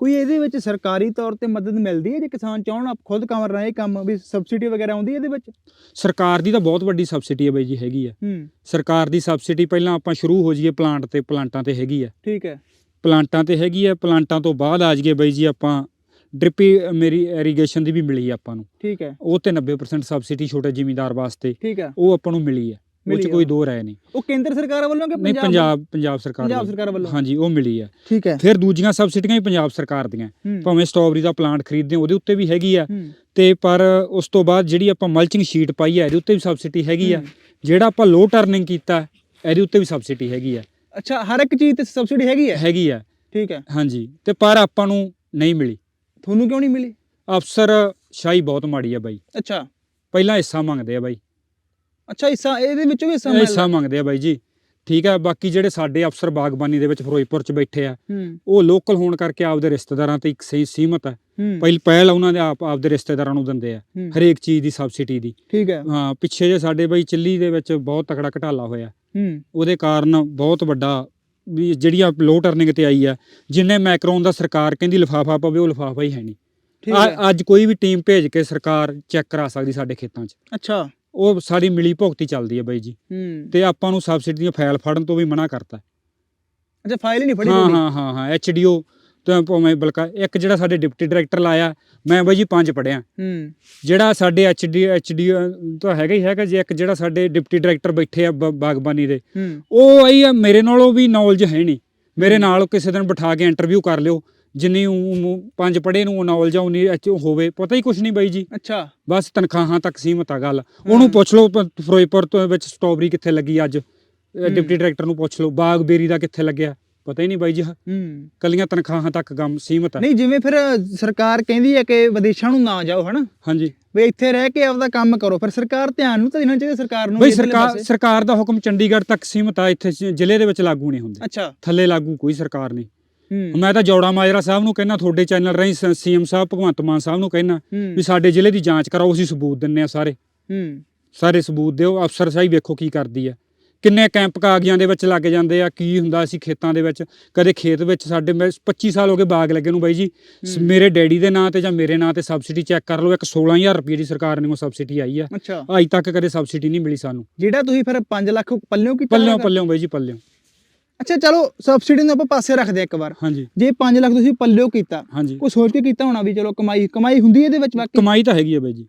ਕੋਈ ਇਹਦੇ ਵਿੱਚ ਸਰਕਾਰੀ ਤੌਰ ਤੇ ਮਦਦ ਮਿਲਦੀ ਹੈ ਜੇ ਕਿਸਾਨ ਚਾਹਣ ਆਪ ਖੁਦ ਰਹੇ ਇਹ ਕੰਮ ਵੀ ਸਬਸਿਡੀ ਵਗੈਰਾ ਆਉਂਦੀ ਹੈ ਇਹਦੇ ਵਿੱਚ? ਸਰਕਾਰ ਦੀ ਤਾਂ ਬਹੁਤ ਵੱਡੀ ਸਬਸਿਡੀ ਹੈ ਬਾਈ ਜੀ ਹੈਗੀ ਆ ਹੂੰ। ਸਰਕਾਰ ਦੀ ਸਬਸਿਡੀ ਪਹਿਲਾਂ ਆਪਾਂ ਸ਼ੁਰੂ ਹੋ ਜਾਈਏ ਪਲਾਂਟ ਤੇ ਪਲਾਂਟਾਂ ਤੇ ਹੈਗੀ ਆ ਠੀਕ ਹੈ। ਪਲਾਂਟਾਂ ਤੇ ਹੈਗੀ ਆ ਪਲਾਂਟਾਂ ਤੋਂ ਬਾਅਦ ਆ ਜਾਈਏ ਬਾਈ ਜੀ ਆਪਾਂ ਡ੍ਰਿਪ ਮੇਰੀ ਇਰੀਗੇਸ਼ਨ ਦੀ ਵੀ ਮਿਲੀ ਆਪਾਂ ਨੂੰ। ਠੀਕ ਹੈ। ਉਹ ਤੇ 90% ਸਬਸਿਡੀ ਛੋਟੇ ਜ਼ਿਮੀਂਦਾਰ ਵਾਸਤੇ। ਠੀਕ ਹੈ। ਉਹ ਆਪਾਂ ਨੂੰ ਮਿਲੀ ਹੈ। ਉਹ ਮਿਲੀ ਆ। ਕੋਈ ਦੋ ਰਾਏ ਨਹੀਂ। ਉਹ ਕੇਂਦਰ ਸਰਕਾਰ ਵੱਲੋਂ ਕਿ ਨਹੀਂ ਪੰਜਾਬ ਪੰਜਾਬ ਸਰਕਾਰ ਪੰਜਾਬ। ਸਰਕਾਰ ਵੱਲੋਂ। ਹਾਂਜੀ ਉਹ ਮਿਲੀ ਹੈ ਠੀਕ ਹੈ। ਫਿਰ ਦੂਜੀਆਂ ਸਬਸਿਡੀਆਂ ਹੀ ਪੰਜਾਬ ਸਰਕਾਰ ਦੀਆਂ। ਹੂੰ। ਭਾਵੇਂ ਸਟ੍ਰਾਬੇਰੀ ਦਾ ਪਲਾਂਟ ਖਰੀਦਦੇ ਹਾਂ, ਉਹਦੇ ਉੱਤੇ ਵੀ ਹੈਗੀ ਆ। ਹੂੰ। ਤੇ ਪਰ ਉਸ ਤੋਂ ਬਾਅਦ ਜਿਹੜੀ ਆਪਾਂ ਮਲਚਿੰਗ ਸ਼ੀਟ ਪਾਈ ਹੈ ਇਹਦੇ ਉੱਤੇ ਵੀ ਸਬਸਿਡੀ ਹੈਗੀ ਆ। ਹੂੰ। ਜਿਹੜਾ ਆਪਾਂ ਲੋ ਟਰਨਿੰਗ ਕੀਤਾ ਇਹਦੇ ਉੱਤੇ ਵੀ ਸਬਸਿਡੀ ਹੈਗੀ ਆ। ਅੱਛਾ ਹਰ ਇੱਕ ਚੀਜ਼ ਤੇ ਸਬਸਿਡੀ ਹੈਗੀ ਹੈ ਹੈਗੀ ਆ। ਠੀਕ ਹੈ। ਹਾਂਜੀ ਤੇ ਪਰ ਆਪਾਂ ਨੂੰ ਨਹੀਂ ਮਿਲੀ। ਤੁਹਾਨੂੰ ਕਿਉਂ ਨਹੀਂ ਮਿਲੀ? ਅਫਸਰ ਸ਼ਾਹੀ ਬਹੁਤ ਮਾੜੀ ਆ ਬਾਈ। ਅੱਛਾ। ਪਹਿਲਾਂ ਹਿੱਸਾ ਮੰਗਦੇ ਆ ਬਾਈ। ਅੱਛਾ ਹਿੱਸਾ ਇਹਦੇ ਵਿੱਚੋਂ ਵੀ ਹਿੱਸਾ ਹਿੱਸਾ ਮਿਲਦਾ ਮੰਗਦੇ ਆ ਬਾਈ ਜੀ। ਠੀਕ ਆ ਬਾਕੀ ਜਿਹੜੇ ਸਾਡੇ ਅਫਸਰ ਬਾਗਬਾਨੀ ਦੇ ਵਿੱਚ ਫਿਰੋਜ਼ਪੁਰ ਚ ਬੈਠੇ ਆ ਹੂੰ। ਉਹ ਲੋਕਲ ਹੋਣ ਕਰਕੇ ਆਪਦੇ ਰਿਸ਼ਤੇਦਾਰਾਂ ਤੇ ਇੱਕ ਸਹੀ ਸੀਮਤ ਹੈ ਹੂੰ। ਪਹਿਲ ਪਹਿਲ ਉਹਨਾਂ ਦੇ ਆਪ ਆਪਦੇ ਰਿਸ਼ਤੇਦਾਰਾਂ ਨੂੰ ਦਿੰਦੇ ਆ ਹੂੰ, ਹਰੇਕ ਚੀਜ਼ ਦੀ ਸਬਸਿਡੀ ਦੀ। ਠੀਕ ਹੈ ਹਾਂ ਪਿੱਛੇ ਜੇ ਸਾਡੇ ਬਾਈ ਚੱਲੀ ਦੇ ਵਿੱਚ ਬਹੁਤ ਤਕੜਾ ਘਟਾਲਾ ਹੋਇਆ। ਹੂੰ। ਉਹਦੇ ਕਾਰਨ ਬਹੁਤ ਵੱਡਾ ਵੀ ਜਿਹੜੀਆਂ ਲੋ ਟਰਨਿੰਗ ਤੇ ਆਈ ਆ ਜਿੰਨੇ ਮੈਕਰੋਨ ਦਾ ਸਰਕਾਰ ਕਹਿੰਦੀ ਲਿਫਾਫਾ ਪਵੇ ਉਹ ਲਿਫਾਫਾ ਹੀ ਹੈ ਨਹੀਂ। ਠੀਕ ਹੈ ਆ- ਅੱਜ ਕੋਈ ਵੀ ਟੀਮ ਭੇਜ ਕੇ ਸਰਕਾਰ ਚੈੱਕ ਕਰਾ ਸਕਦੀ ਸਾਡੇ ਖੇਤਾਂ 'ਚ। ਅੱਛਾ। ਉਹ ਸਾਡੀ ਮਿਲੀ ਭੁਗਤੀ ਚੱਲਦੀ ਹੈ ਬਾਈ ਜੀ। ਹੂੰ। ਤੇ ਆਪਾਂ ਨੂੰ ਸਬਸਿਡੀ ਦੀਆਂ ਫਾਈਲ ਫੜਨ ਤੋਂ ਵੀ ਮਨਾ ਕਰਤਾ। ਅੱਛਾ ਫਾਈਲ ਹੀ ਨਹੀਂ ਫੜੀ ਹਾਂ ਹਾਂ ਹਾਂ ਹਾਂ ਐਚਡੀਓ ਤੇ ਭਾਵੇਂ ਬਲਕਾ ਇੱਕ ਜਿਹੜਾ ਸਾਡੇ ਡਿਪਟੀ ਡਾਇਰੈਕਟਰ ਲਾਇਆ ਮੈਂ ਬਾਈ ਜੀ ਪੰਜ ਪੜਿਆ ਹੂੰ। ਜਿਹੜਾ ਸਾਡੇ ਐਚਡੀ ਐਚਡੀ ਤਾਂ ਹੈਗਾ ਹੀ ਹੈਗਾ ਜੇ ਇੱਕ ਜਿਹੜਾ ਸਾਡੇ ਡਿਪਟੀ ਡਾਇਰੈਕਟਰ ਬੈਠੇ ਆ ਬਾਗਬਾਨੀ ਦੇ। ਉਹ ਆਈ ਆ ਮੇਰੇ ਨਾਲੋਂ ਵੀ ਨੌਲੇਜ ਹੈ ਨਹੀਂ। ਮੇਰੇ ਨਾਲ ਕਿਸੇ ਦਿਨ ਬਿਠਾ ਕੇ ਇੰਟਰਵਿਊ ਕਰ ਲਿਓ। ਜਿੰਨੀ ਪੰਜ ਪੜੇ ਨੂੰ ਨੌਲੇਜ ਆ ਉਨੀ ਐਚ ਹੋਵੇ ਪਤਾ ਹੀ ਕੁਛ ਨਹੀਂ ਬਾਈ ਜੀ। ਅੱਛਾ। ਬਸ ਤਨਖਾਹਾਂ ਤੱਕ ਸੀਮਤ ਆ ਗੱਲ। ਉਹਨੂੰ ਪੁੱਛ ਲਓ ਪ- ਫਿਰੋਜ਼ਪੁਰ ਤੋਂ ਵਿੱਚ ਸਟ੍ਰਾਬੇਰੀ ਕਿੱਥੇ ਲੱਗੀ ਅੱਜ? ਡਿਪਟੀ ਡਾਇਰੈਕਟਰ ਨੂੰ ਪੁੱਛ ਲਓ ਬਾਗ ਬੇਰੀ ਦਾ ਕਿੱਥੇ ਲੱਗਿਆ? ਪਤਾ ਹੀ ਨਹੀਂ ਬਾਈ ਜੀ। ਹੂੰ ਕੱਲੀਆਂ ਤਨਖਾਹਾਂ ਤੱਕ ਕੰਮ ਸੀਮਤ ਆ। ਨਹੀਂ ਜਿਵੇਂ ਫਿਰ ਸਰਕਾਰ ਕਹਿੰਦੀ ਹੈ ਕਿ ਵਿਦੇਸ਼ਾਂ ਨੂੰ ਨਾ ਜਾਓ ਹਨਾ? ਹਾਂਜੀ। ਵੀ ਇੱਥੇ ਰਹਿ ਕੇ ਆਪਦਾ ਕੰਮ ਕਰੋ। ਫਿਰ ਸਰਕਾਰ ਧਿਆਨ ਨੂੰ ਤਾਂ ਦੇਣਾ ਚਾਹੀਦਾ ਸਰਕਾਰ ਨੂੰ ਬਈ ਵੀ ਇੱਧਰਲੇ ਸਰਕਾਰ ਪਾਸੇ। ਸਰਕਾਰ ਦਾ ਹੁਕਮ ਚੰਡੀਗੜ੍ਹ ਤੱਕ ਸੀਮਤ ਆ ਇੱਥੇ ਸ਼- ਜ਼ਿਲ੍ਹੇ ਦੇ ਵਿੱਚ ਲਾਗੂ ਨਹੀਂ ਹੁੰਦੇ। ਅੱਛਾ। ਥੱਲੇ ਲਾਗੂ ਕੋਈ ਸਰਕਾਰ ਨਹੀਂ। ਹੂੰ ਮੈਂ ਤਾਂ ਜੋੜਾ ਮਾਜਰਾ ਸਾਹਿਬ ਨੂੰ ਕਹਿਣਾ ਤੁਹਾਡੇ ਚੈਨਲ ਰਾਹੀਂ ਸੀਐਮ ਸਾਹਿਬ ਭਗਵੰਤ ਮਾਨ ਸਾਹਿਬ ਨੂੰ ਕਹਿਣਾ ਹੂੰ। ਵੀ ਸਾਡੇ ਜ਼ਿਲ੍ਹੇ ਦੀ ਜਾਂਚ ਕਰਾਓ ਅਸੀਂ ਸਬੂਤ ਦਿੰਨੇ ਆ ਸਾਰੇ। ਹੂੰ। ਸਾਰੇ ਸਬੂਤ ਦਿਓ ਅਫਸਰ ਸਾਹਿਬ ਵੇਖੋ ਕੀ ਕਰਦੀ ਆ। ਕਿੰਨੇ ਕੈਂਪ ਕਾਗਜ਼ਾਂ ਦੇ ਵਿੱਚ ਲੱਗ ਜਾਂਦੇ ਆ ਕੀ ਹੁੰਦਾ ਸੀ ਖੇਤਾਂ ਦੇ ਵਿੱਚ ਕਦੇ ਖੇਤ ਵਿੱਚ ਸਾਡੇ ਮੈਂ 25 ਸਾਲ ਹੋ ਗਏ ਬਾਗ ਲੱਗੇ ਨੂੰ ਬਾਈ ਜੀ। ਮੇਰੇ ਡੈਡੀ ਦੇ ਨਾਂ ਤੇ ਜਾਂ ਮੇਰੇ ਨਾਂ ਤੇ ਸਬਸਿਡੀ ਚੈੱਕ ਕਰ ਲਓ ਇੱਕ 16000 ਰੁਪਏ ਦੀ ਸਰਕਾਰ ਨੇ ਉਹ ਸਬਸਿਡੀ ਆਈ ਆ। ਅੱਜ ਤੱਕ ਕਦੇ ਸਬਸਿਡੀ ਨਹੀਂ ਮਿਲੀ ਸਾਨੂੰ। ਜਿਹੜਾ ਤੁਸੀਂ ਫਿਰ 5 ਲੱਖ ਪੱਲਿਓਂ ਕੀਤਾ ਪੱਲਿਓਂ? ਪੱਲਿਓਂ ਬਾਈ ਜੀ ਪੱਲਿਓਂ। ਅੱਛਾ ਚਲੋ ਸਬਸਿਡੀ ਨੂੰ ਆਪਾਂ ਪਾਸੇ ਰੱਖਦੇ ਇੱਕ ਵਾਰ। ਹਾਂਜੀ। ਜੇ 5 ਲੱਖ ਤੁਸੀਂ ਪੱਲਿਓ ਕੀਤਾ ਹਾਂਜੀ। ਕੋਈ ਸੋਚ ਕੇ ਕੀਤਾ ਹੋਣਾ ਵੀ ਚਲੋ ਕਮਾਈ ਕਮਾਈ ਹੁੰਦੀ ਹੈ ਇਹਦੇ ਵਿੱਚ ਬਾਕੀ? ਕਮਾਈ ਤਾਂ ਹੈਗੀ ਆ ਬਾਈ ਜੀ।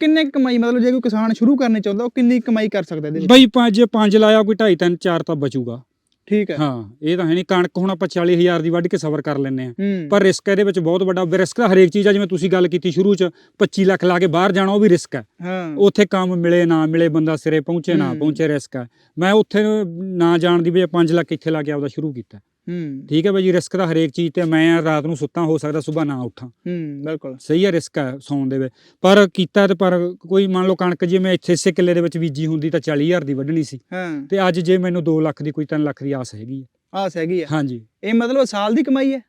ਕਿੰਨੇ ਕਮਾਈ ਮਤਲਬ ਜੇ ਕੋਈ ਕਿਸਾਨ ਸ਼ੁਰੂ ਕਰਨੇ ਚਾਹੁੰਦਾ ਉਹ ਕਿੰਨੀ ਕਮਾਈ ਕਰ ਸਕਦਾ ਇਹਦੇ ਵਿੱਚ? ਬਾਈ ਪੰਜ ਜੇ ਪੰਜ ਲਾਇਆ ਕੋਈ 2.5 3 4 ਤਾਂ ਬਚੂਗਾ। ਠੀਕ ਹੈ। ਹਾਂ ਇਹ ਤਾਂ ਹੈ ਨਹੀਂ ਕਣਕ ਹੁਣ ਆਪਾਂ 40000 ਦੀ ਵੱਢ ਕੇ ਸਬਰ ਕਰ ਲੈਂਦੇ ਆ ਪਰ ਰਿਸਕ ਇਹਦੇ ਵਿੱਚ ਬਹੁਤ ਵੱਡਾ ਰਿਸਕ ਤਾਂ ਹਰੇਕ ਚੀਜ਼ ਆ ਜਿਵੇਂ ਤੁਸੀਂ ਗੱਲ ਕੀਤੀ ਸ਼ੁਰੂ ਚ 25 ਲੱਖ ਲਾ ਕੇ ਬਾਹਰ ਜਾਣਾ ਉਹ ਵੀ ਰਿਸਕ ਹੈ। ਹਾਂ। ਉੱਥੇ ਕੰਮ ਮਿਲੇ ਨਾ ਮਿਲੇ ਬੰਦਾ ਸਿਰੇ ਪਹੁੰਚੇ ਨਾ। ਪਹੁੰਚੇ ਰਿਸਕ ਹੈ। ਮੈਂ ਉੱਥੇ ਨਾ ਜਾਣ ਦੀ ਬਜਾਏ 5 ਲੱਖ ਇੱਥੇ ਲਾ ਕੇ ਆਪਦਾ ਸ਼ੁਰੂ ਕੀਤਾ। ਹੂੰ। ਠੀਕ ਹੈ ਬਾਈ ਜੀ ਰਿਸਕ ਤਾਂ ਹਰੇਕ ਚੀਜ਼ ਤੇ ਮੈਂ ਰਾਤ ਨੂੰ ਸੁੱਤਾ ਹੋ ਸਕਦਾ ਸਵੇਰ ਨਾ ਉੱਠਾਂ। ਹੂੰ ਬਿਲਕੁਲ। ਸਹੀ ਹੈ ਰਿਸਕ ਹੈ ਸੌਣ ਦੇ ਵਿੱਚ। ਪਰ ਕੀਤਾ ਤੇ ਪਰ ਕੋਈ ਮੰਨ ਲਓ ਕਣਕ ਜੇ ਮੈਂ ਇੱਥੇ ਇਸੇ ਕਿੱਲੇ ਦੇ ਵਿੱਚ ਬੀਜੀ ਹੁੰਦੀ ਤਾਂ 40000 ਦੀ ਵੱਢਣੀ ਸੀ। ਹਾਂ। ਤੇ ਅੱਜ ਜੇ ਮੈਨੂੰ 2 ਲੱਖ ਦੀ ਕੋਈ 3 ਲੱਖ ਦੀ ਆਸ ਹੈਗੀ ਹੈ। ਆਸ ਹੈਗੀ ਆ ਹਾਂਜੀ। ਇਹ ਮਤਲਬ ਸਾਲ ਦੀ ਕਮਾਈ ਹੈ?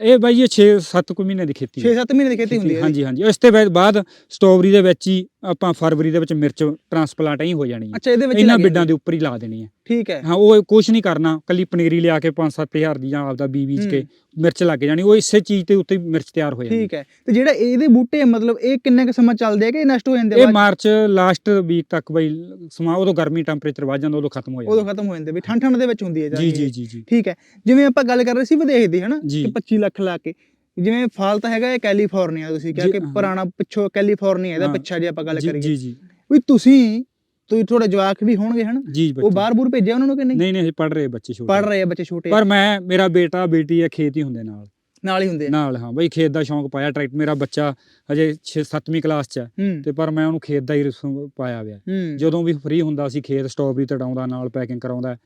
ਇਹ ਬਾਈ ਇਹ 6 7 ਕੁ ਮਹੀਨੇ ਦੀ ਖੇਤੀ ਹੈ। 6-7 ਮਹੀਨੇ ਦੀ ਖੇਤੀ ਹੁੰਦੀ ਹੈ। ਹਾਂਜੀ ਹਾਂਜੀ। ਇਸ ਤੇ ਬਾਅਦ- ਸਟ੍ਰਾਬੇਰੀ ਦੇ ਵਿੱਚ ਹੀ ਆਪਾਂ ਫਰਵਰੀ ਦੇ ਵਿੱਚ ਮਿਰਚ ਟ੍ਰਾਂਸਪਲਾਂਟ ਹੀ ਹੋ ਜਾਣੀ ਹੈ। ਅੱਛਾ ਇਹਦੇ ਵਿੱਚ ਇਹਨਾਂ ਬਿੱਡਾਂ ਦੇ ਉੱਪਰ ਹੀ ਲਾ ਦੇਣੀ ਹੈ। ਠੀਕ ਹੈ। ਹਾਂ ਉਹ ਕੁਝ ਨਹੀਂ ਕਰਨਾ। ਕੱਲੀ ਪਨੀਰੀ ਲਿਆ ਕੇ 5-7000 ਦੀ ਜਾਂ ਆਪਦਾ ਬੀ ਬੀਜ ਕੇ ਮਿਰਚ ਲੱਗ ਜਾਣੀ ਉਹ ਇਸੇ ਚੀਜ਼ ਤੇ ਉੱਤੇ ਮਿਰਚ ਤਿਆਰ ਹੋ ਜਾਣੀ ਠੀਕ ਹੈ। ਤੇ ਜਿਹੜਾ ਇਹਦੇ ਬੂਟੇ ਮਤਲਬ ਇਹ ਕਿੰਨੇ ਕੁ ਸਮਾਂ ਚੱਲਦੇ ਆ ਕਿ ਨਸ਼ਟ ਹੋ ਜਾਂਦੇ ਆ ਇਹ ਬਾਅਦ 'ਚ? ਮਾਰਚ ਲਾਸਟ ਵੀਕ ਤੱਕ ਬਈ ਸਮਾਂ ਉਦੋਂ ਗਰਮੀ ਟੈਂਪਰੇਚਰ ਵੱਧ ਜਾਂਦਾ ਉਦੋਂ ਖਤਮ ਹੋ ਉਦੋਂ ਜਾਂਦਾ ਖਤਮ ਹੋ ਜਾਂਦੇ ਵੀ ਠੰਡ ਠੰਡ ਦੇ ਵਿੱਚ ਹੁੰਦੀ ਹੈ ਜੀ ਇਹ। ਜੀ ਜੀ ਜੀ। ਠੀਕ ਹੈ। ਜਿਵੇਂ ਆਪਾਂ ਗੱਲ ਕਰ ਰਹੇ ਸੀ ਵਿਦੇਸ਼ ਦੀ ਹਨਾ। ਕਿ 25 ਲੱਖ ਲਾ ਕੇ। ਜਿਵੇਂ ਫਾਲ ਤਾਂ ਹੈਗਾ ਇਹ ਕੈਲੀਫੋਰਨੀਆ ਤੁਸੀਂ ਕਿਹਾ ਕਿ। ਪੁਰਾਣਾ ਪਿੱਛੋਂ ਕੈਲੀਫੋਰਨੀਆ ਇਹਦਾ। ਪਿੱਛਾ ਜੇ ਆਪਾਂ ਗੱਲ ਕਰੀਏ। ਜੀ ਜੀ। ਵੀ ਤੁਸੀਂ ਤੁਸੀਂ ਥੋੜੇ ਜਵਾਕ ਵੀ ਹੋਣਗੇ ਹਨਾ? ਜੀ ਉਹ ਬਾਹਰ ਬੂਰ ਭੇਜਿਆ ਉਹਨਾਂ ਨੂੰ ਕਿ ਨਹੀਂ? ਨਹੀਂ ਨਹੀਂ ਪੜ ਰਹੇ ਬੱਚੇ ਛੋਟੇ। ਪੜ ਰਹੇ ਆ ਬੱਚੇ ਛੋਟੇ। ਪਰ ਮੈਂ ਮੇਰਾ ਬੇਟਾ ਬੇਟੀ ਆ ਖੇਤ ਹੀ ਹੁੰਦੇ ਨਾਲ। ਨਾਲ ਹੀ ਹੁੰਦੇ ਆ। ਨਾਲ ਹਾਂ ਬਈ ਖੇਤ ਦਾ ਸ਼ੌਂਕ ਪਾਇਆ ਟਰੈਕਟ ਮੇਰਾ ਬੱਚਾ ਹਜੇ 6 7ਵੀਂ ਕਲਾਸ ਚ ਹੈ। ਤੇ ਪਰ ਮੈਂ ਉਹਨੂੰ ਖੇਤ ਦਾ ਹੀ ਰਸੂ- ਪਾਇਆ ਹੋਇਆ। ਜਦੋਂ ਵੀ ਫ੍ਰੀ ਹੁੰਦਾ ਸੀ ਖੇਤ ਸਟ੍ਰਾਬੇਰੀ ਤੜਾਉਂਦਾ ਨਾਲ ਪੈਕਿੰਗ ਕਰਾਉਂਦਾ।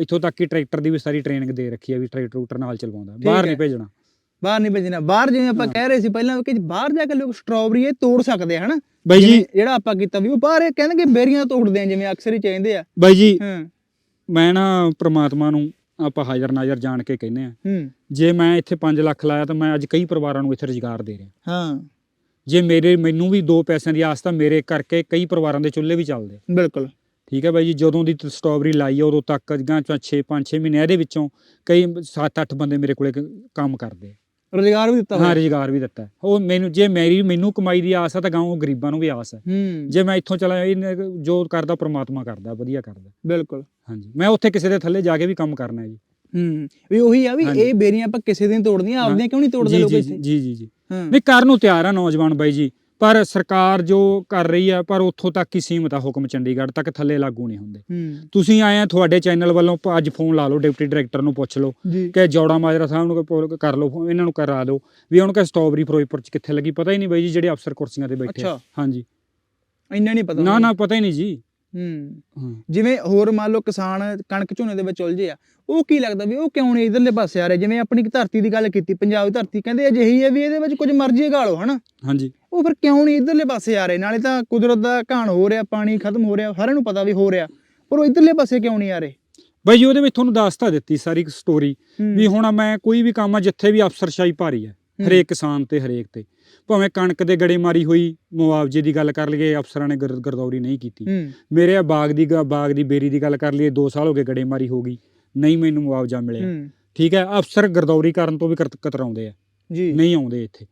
ਇੱਥੋਂ ਤੱਕ ਕਿ ਟਰੈਕਟਰ ਦੀ ਵੀ ਸਾਰੀ ਟ੍ਰੇਨਿੰਗ ਦੇ ਰੱਖੀ ਹੈ ਵੀ ਟਰੈਕਟਰ ਟਰੂਕਟਰ ਨਾਲ ਚਲਵਾਉਂਦਾ। ਬਾਹਰ। ਨਹੀਂ ਭੇਜਣਾ। ਬਾਹਰ ਨਹੀਂ ਭੇਜਣਾ। ਬਾਹਰ ਜਿਵੇਂ ਆਪਾਂ ਕਹਿ ਰਹੇ ਸੀ ਪਹਿਲਾਂ ਕਿ ਬਾਹਰ ਜਾ ਕੇ ਲੋਕ ਸਟ੍ਰਾਬੇਰੀ ਇਹ ਤੋੜ ਸਕਦੇ ਆ ਹਨਾ? ਬਾਈ ਜੀ। ਜਿਹੜਾ ਆਪਾਂ ਕੀਤਾ ਵੀ ਉਹ ਬਾਹਰ ਇਹ ਕਹਿੰਦੇ ਕਿ ਬੇਰੀਆਂ ਤੋੜਦੇ ਆ ਜਿਵੇਂ ਅਕਸਰ ਹੀ ਚਾਹੀਦੇ ਆ। ਬਾਈ ਜੀ ਹਾਂ। ਮੈਂ ਨਾ ਪ੍ਰਮਾਤਮਾ ਨੂੰ ਆਪਾਂ ਹਾਜ਼ਰ ਨਾਜ਼ਰ ਜਾਣ ਕੇ ਕਹਿੰਦੇ ਆ। ਹੂੰ। ਜੇ ਮੈਂ ਇੱਥੇ 5 ਲੱਖ ਲਾਇਆ ਤਾਂ ਮੈਂ ਅੱਜ ਕਈ ਪਰਿਵਾਰਾਂ ਨੂੰ ਇੱਥੇ ਰੁਜ਼ਗਾਰ ਦੇ ਰਿਹਾ। ਹਾਂ। ਜੇ ਮੇਰੇ ਮੈਨੂੰ ਵੀ ਦੋ ਪੈਸਿਆਂ ਦੀ ਆਸ ਤਾਂ ਮੇਰੇ ਕਰਕੇ ਕਈ ਪਰਿਵਾਰਾਂ ਦੇ ਚੁੱਲ੍ਹੇ ਵੀ ਚੱਲਦੇ। ਬਿਲਕੁਲ। ਠੀਕ ਹੈ ਬਾਈ ਜੀ ਜਦੋਂ ਦੀ ਸਟ੍ਰਾਬੇਰੀ ਲਾਈ ਆ ਉਦੋਂ ਤੱਕ ਗਾਂ 6 5 6 ਮਹੀਨੇ ਇਹਦੇ ਵਿੱਚੋਂ ਕਈ 7-8 ਬੰਦੇ ਮੇਰੇ ਕੋਲੇ ਕੰਮ ਕਰਦੇ। ਰੋਜ਼ਗਾਰ ਵੀ ਦਿੱਤਾ ਹਾਂ ਰੁਜ਼ਗਾਰ ਵੀ ਦਿੱਤਾ। ਹੈ। ਉਹ ਮੈਨੂੰ ਜੇ ਮੇਰੀ ਮੈਨੂੰ ਕਮਾਈ ਦੀ ਆਸ ਆ ਤਾਂ ਗਾਂ ਉਹ ਗਰੀਬਾਂ ਨੂੰ ਵੀ ਆਸ ਹੈ ਹੂੰ। ਜੇ ਮੈਂ ਇੱਥੋਂ ਚਲਾ ਜੋ ਕਰਦਾ ਪ੍ਰਮਾਤਮਾ ਕਰਦਾ ਵਧੀਆ ਕਰਦਾ। ਬਿਲਕੁਲ। ਹਾਂਜੀ। ਮੈਂ ਉੱਥੇ ਕਿਸੇ ਦੇ ਥੱਲੇ ਜਾ ਕੇ ਵੀ ਕੰਮ ਕਰਨਾ ਹੈ ਜੀ। ਹੂੰ ਵੀ ਉਹੀ ਆ ਵੀ। ਇਹ ਬੇਰੀਆਂ ਆਪਾਂ ਕਿਸੇ ਦਿਨ ਤੋੜਦੀਆਂ ਹਾਂ। ਆਪਦੀਆਂ ਕਿਉਂ ਨਹੀਂ ਤੋੜਦੇ ਲੋਕ ਇੱਥੇ? ਜੀ ਜੀ ਜੀ। ਹਾਂ। ਨਹੀਂ ਕਰਨ ਨੂੰ ਤਿਆਰ ਆ ਨੌਜਵਾਨ ਬਾਈ ਜੀ। ਪਰ ਸਰਕਾਰ ਜੋ ਕਰ ਰਹੀ ਹੈ ਪਰ ਉੱਥੋਂ ਤੱਕ ਹੀ ਸੀਮਤ ਆ ਹੁਕਮ ਚੰਡੀਗੜ੍ਹ ਤੱਕ ਥੱਲੇ ਲਾਗੂ ਨਹੀਂ ਹੁੰਦੇ। ਤੁਸੀਂ ਆਏ ਆ ਤੁਹਾਡੇ ਚੈਨਲ ਵੱਲੋਂ ਅੱਜ ਫੋਨ ਲਾ ਲਓ ਡਿਪਟੀ ਡਾਇਰੈਕਟਰ ਨੂੰ ਪੁੱਛ ਲਓ ਕਿ ਜੌੜਾ ਮਾਜਰਾ ਸਾਹਿਬ ਨੂੰ ਕੋਈ ਕਰ ਲਓ ਇਹਨਾਂ ਨੂੰ ਕਰਾ ਦਿਓ ਵੀ ਉਹਨਾਂ ਕਾ ਸਟ੍ਰਾਬੇਰੀ ਫਿਰੋਜ਼ਪੁਰ ਚ ਕਿੱਥੇ ਲੱਗੀ ਪਤਾ ਹੀ ਨਹੀਂ ਬਾਈ ਜੀ ਜਿਹੜੇ ਅਫਸਰ ਕੁਰਸੀਆਂ ਤੇ ਬੈਠੇ ਹਾਂਜੀ। ਇੰਨਾ ਨਹੀਂ ਪਤਾ ਨਾ ਨਾ ਪਤਾ ਹੀ ਨਹੀਂ ਜੀ। ਹੂੰ। ਜਿਵੇਂ ਹੋਰ ਮੰਨ ਲਓ ਕਿਸਾਨ ਕਣਕ ਝੋਨੇ ਦੇ ਵਿੱਚ ਉਲਝੇ ਆ ਉਹ ਕੀ ਲੱਗਦਾ ਵੀ ਉਹ ਕਿਉਂ ਨਹੀਂ ਇਧਰਲੇ ਪਾਸੇ ਆ ਰਹੇ? ਜਿਵੇਂ ਆਪਣੀ ਧਰਤੀ ਦੀ ਗੱਲ ਕੀਤੀ ਪੰਜਾਬ ਦੀ ਧਰਤੀ ਕਹਿੰਦੇ ਅਜਿਹੀ ਹੈ ਵੀ ਇਹਦੇ ਵਿੱਚ ਕੁਝ ਮਰਜ਼ੀ ਗਾਲੋ ਹਨਾ? ਹਾਂਜੀ। ਉਹ ਫਿਰ ਕਿਉਂ ਨਹੀਂ ਇਧਰਲੇ ਪਾਸੇ ਆ ਰਹੇ? ਨਾਲੇ ਤਾਂ ਕੁਦਰਤ ਦਾ ਘਾਣ ਹੋ ਰਿਹਾ ਪਾਣੀ ਖਤਮ ਹੋ ਰਿਹਾ ਸਾਰਿਆਂ ਨੂੰ ਪਤਾ ਵੀ ਹੋ ਰਿਹਾ। ਪਰ ਉਹ ਇਧਰਲੇ ਪਾਸੇ ਕਿਉਂ ਨਹੀਂ ਆ ਰਹੇ? ਬਾਈ ਉਹਦੇ ਵਿੱਚ ਤੁਹਾਨੂੰ ਦੱਸਤਾ ਦਿੱਤੀ ਸਾਰੀ ਸਟੋਰੀ ਵੀ ਹੁਣ ਮੈਂ ਕੋਈ ਵੀ ਕੰਮ ਆ ਜਿੱਥੇ ਵੀ ਅਫਸਰਸ਼ਾਹੀ ਭਾਰੀ ਹੂੰ, ਹਰੇਕ ਕਿਸਾਨ ਤੇ ਹਰੇਕ ਤੇ। ਭਾਵੇਂ ਕਣਕ ਦੇ ਗੜੇਮਾਰੀ ਹੋਈ ਮੁਆਵਜ਼ੇ ਦੀ ਗੱਲ ਕਰ ਲਈਏ ਅਫਸਰਾਂ ਨੇ ਗਰ- ਗਰਦੌਰੀ ਨਹੀਂ ਕੀਤੀ। ਹੂੰ। ਮੇਰੇ ਆ ਬਾਗ ਦੀ ਗ- ਬਾਗ ਦੀ ਬੇਰੀ ਦੀ ਗੱਲ ਕਰ ਲਈਏ 2 ਸਾਲ ਹੋ ਗਏ ਗੜੇਮਾਰੀ ਹੋ ਗਈ ਨਹੀਂ ਮੈਨੂੰ ਮੁਆਵਜ਼ਾ ਮਿਲਿਆ। ਹੂੰ। ਠੀਕ ਹੈ ਅਫਸਰ ਗਰਦੌਰੀ ਕਰਨ ਤੋਂ ਵੀ ਕਤ- ਕਤਰਾਉਂਦੇ ਆ। ਜੀ। ਨਹੀਂ ਆਉਂਦੇ ਇੱਥੇ।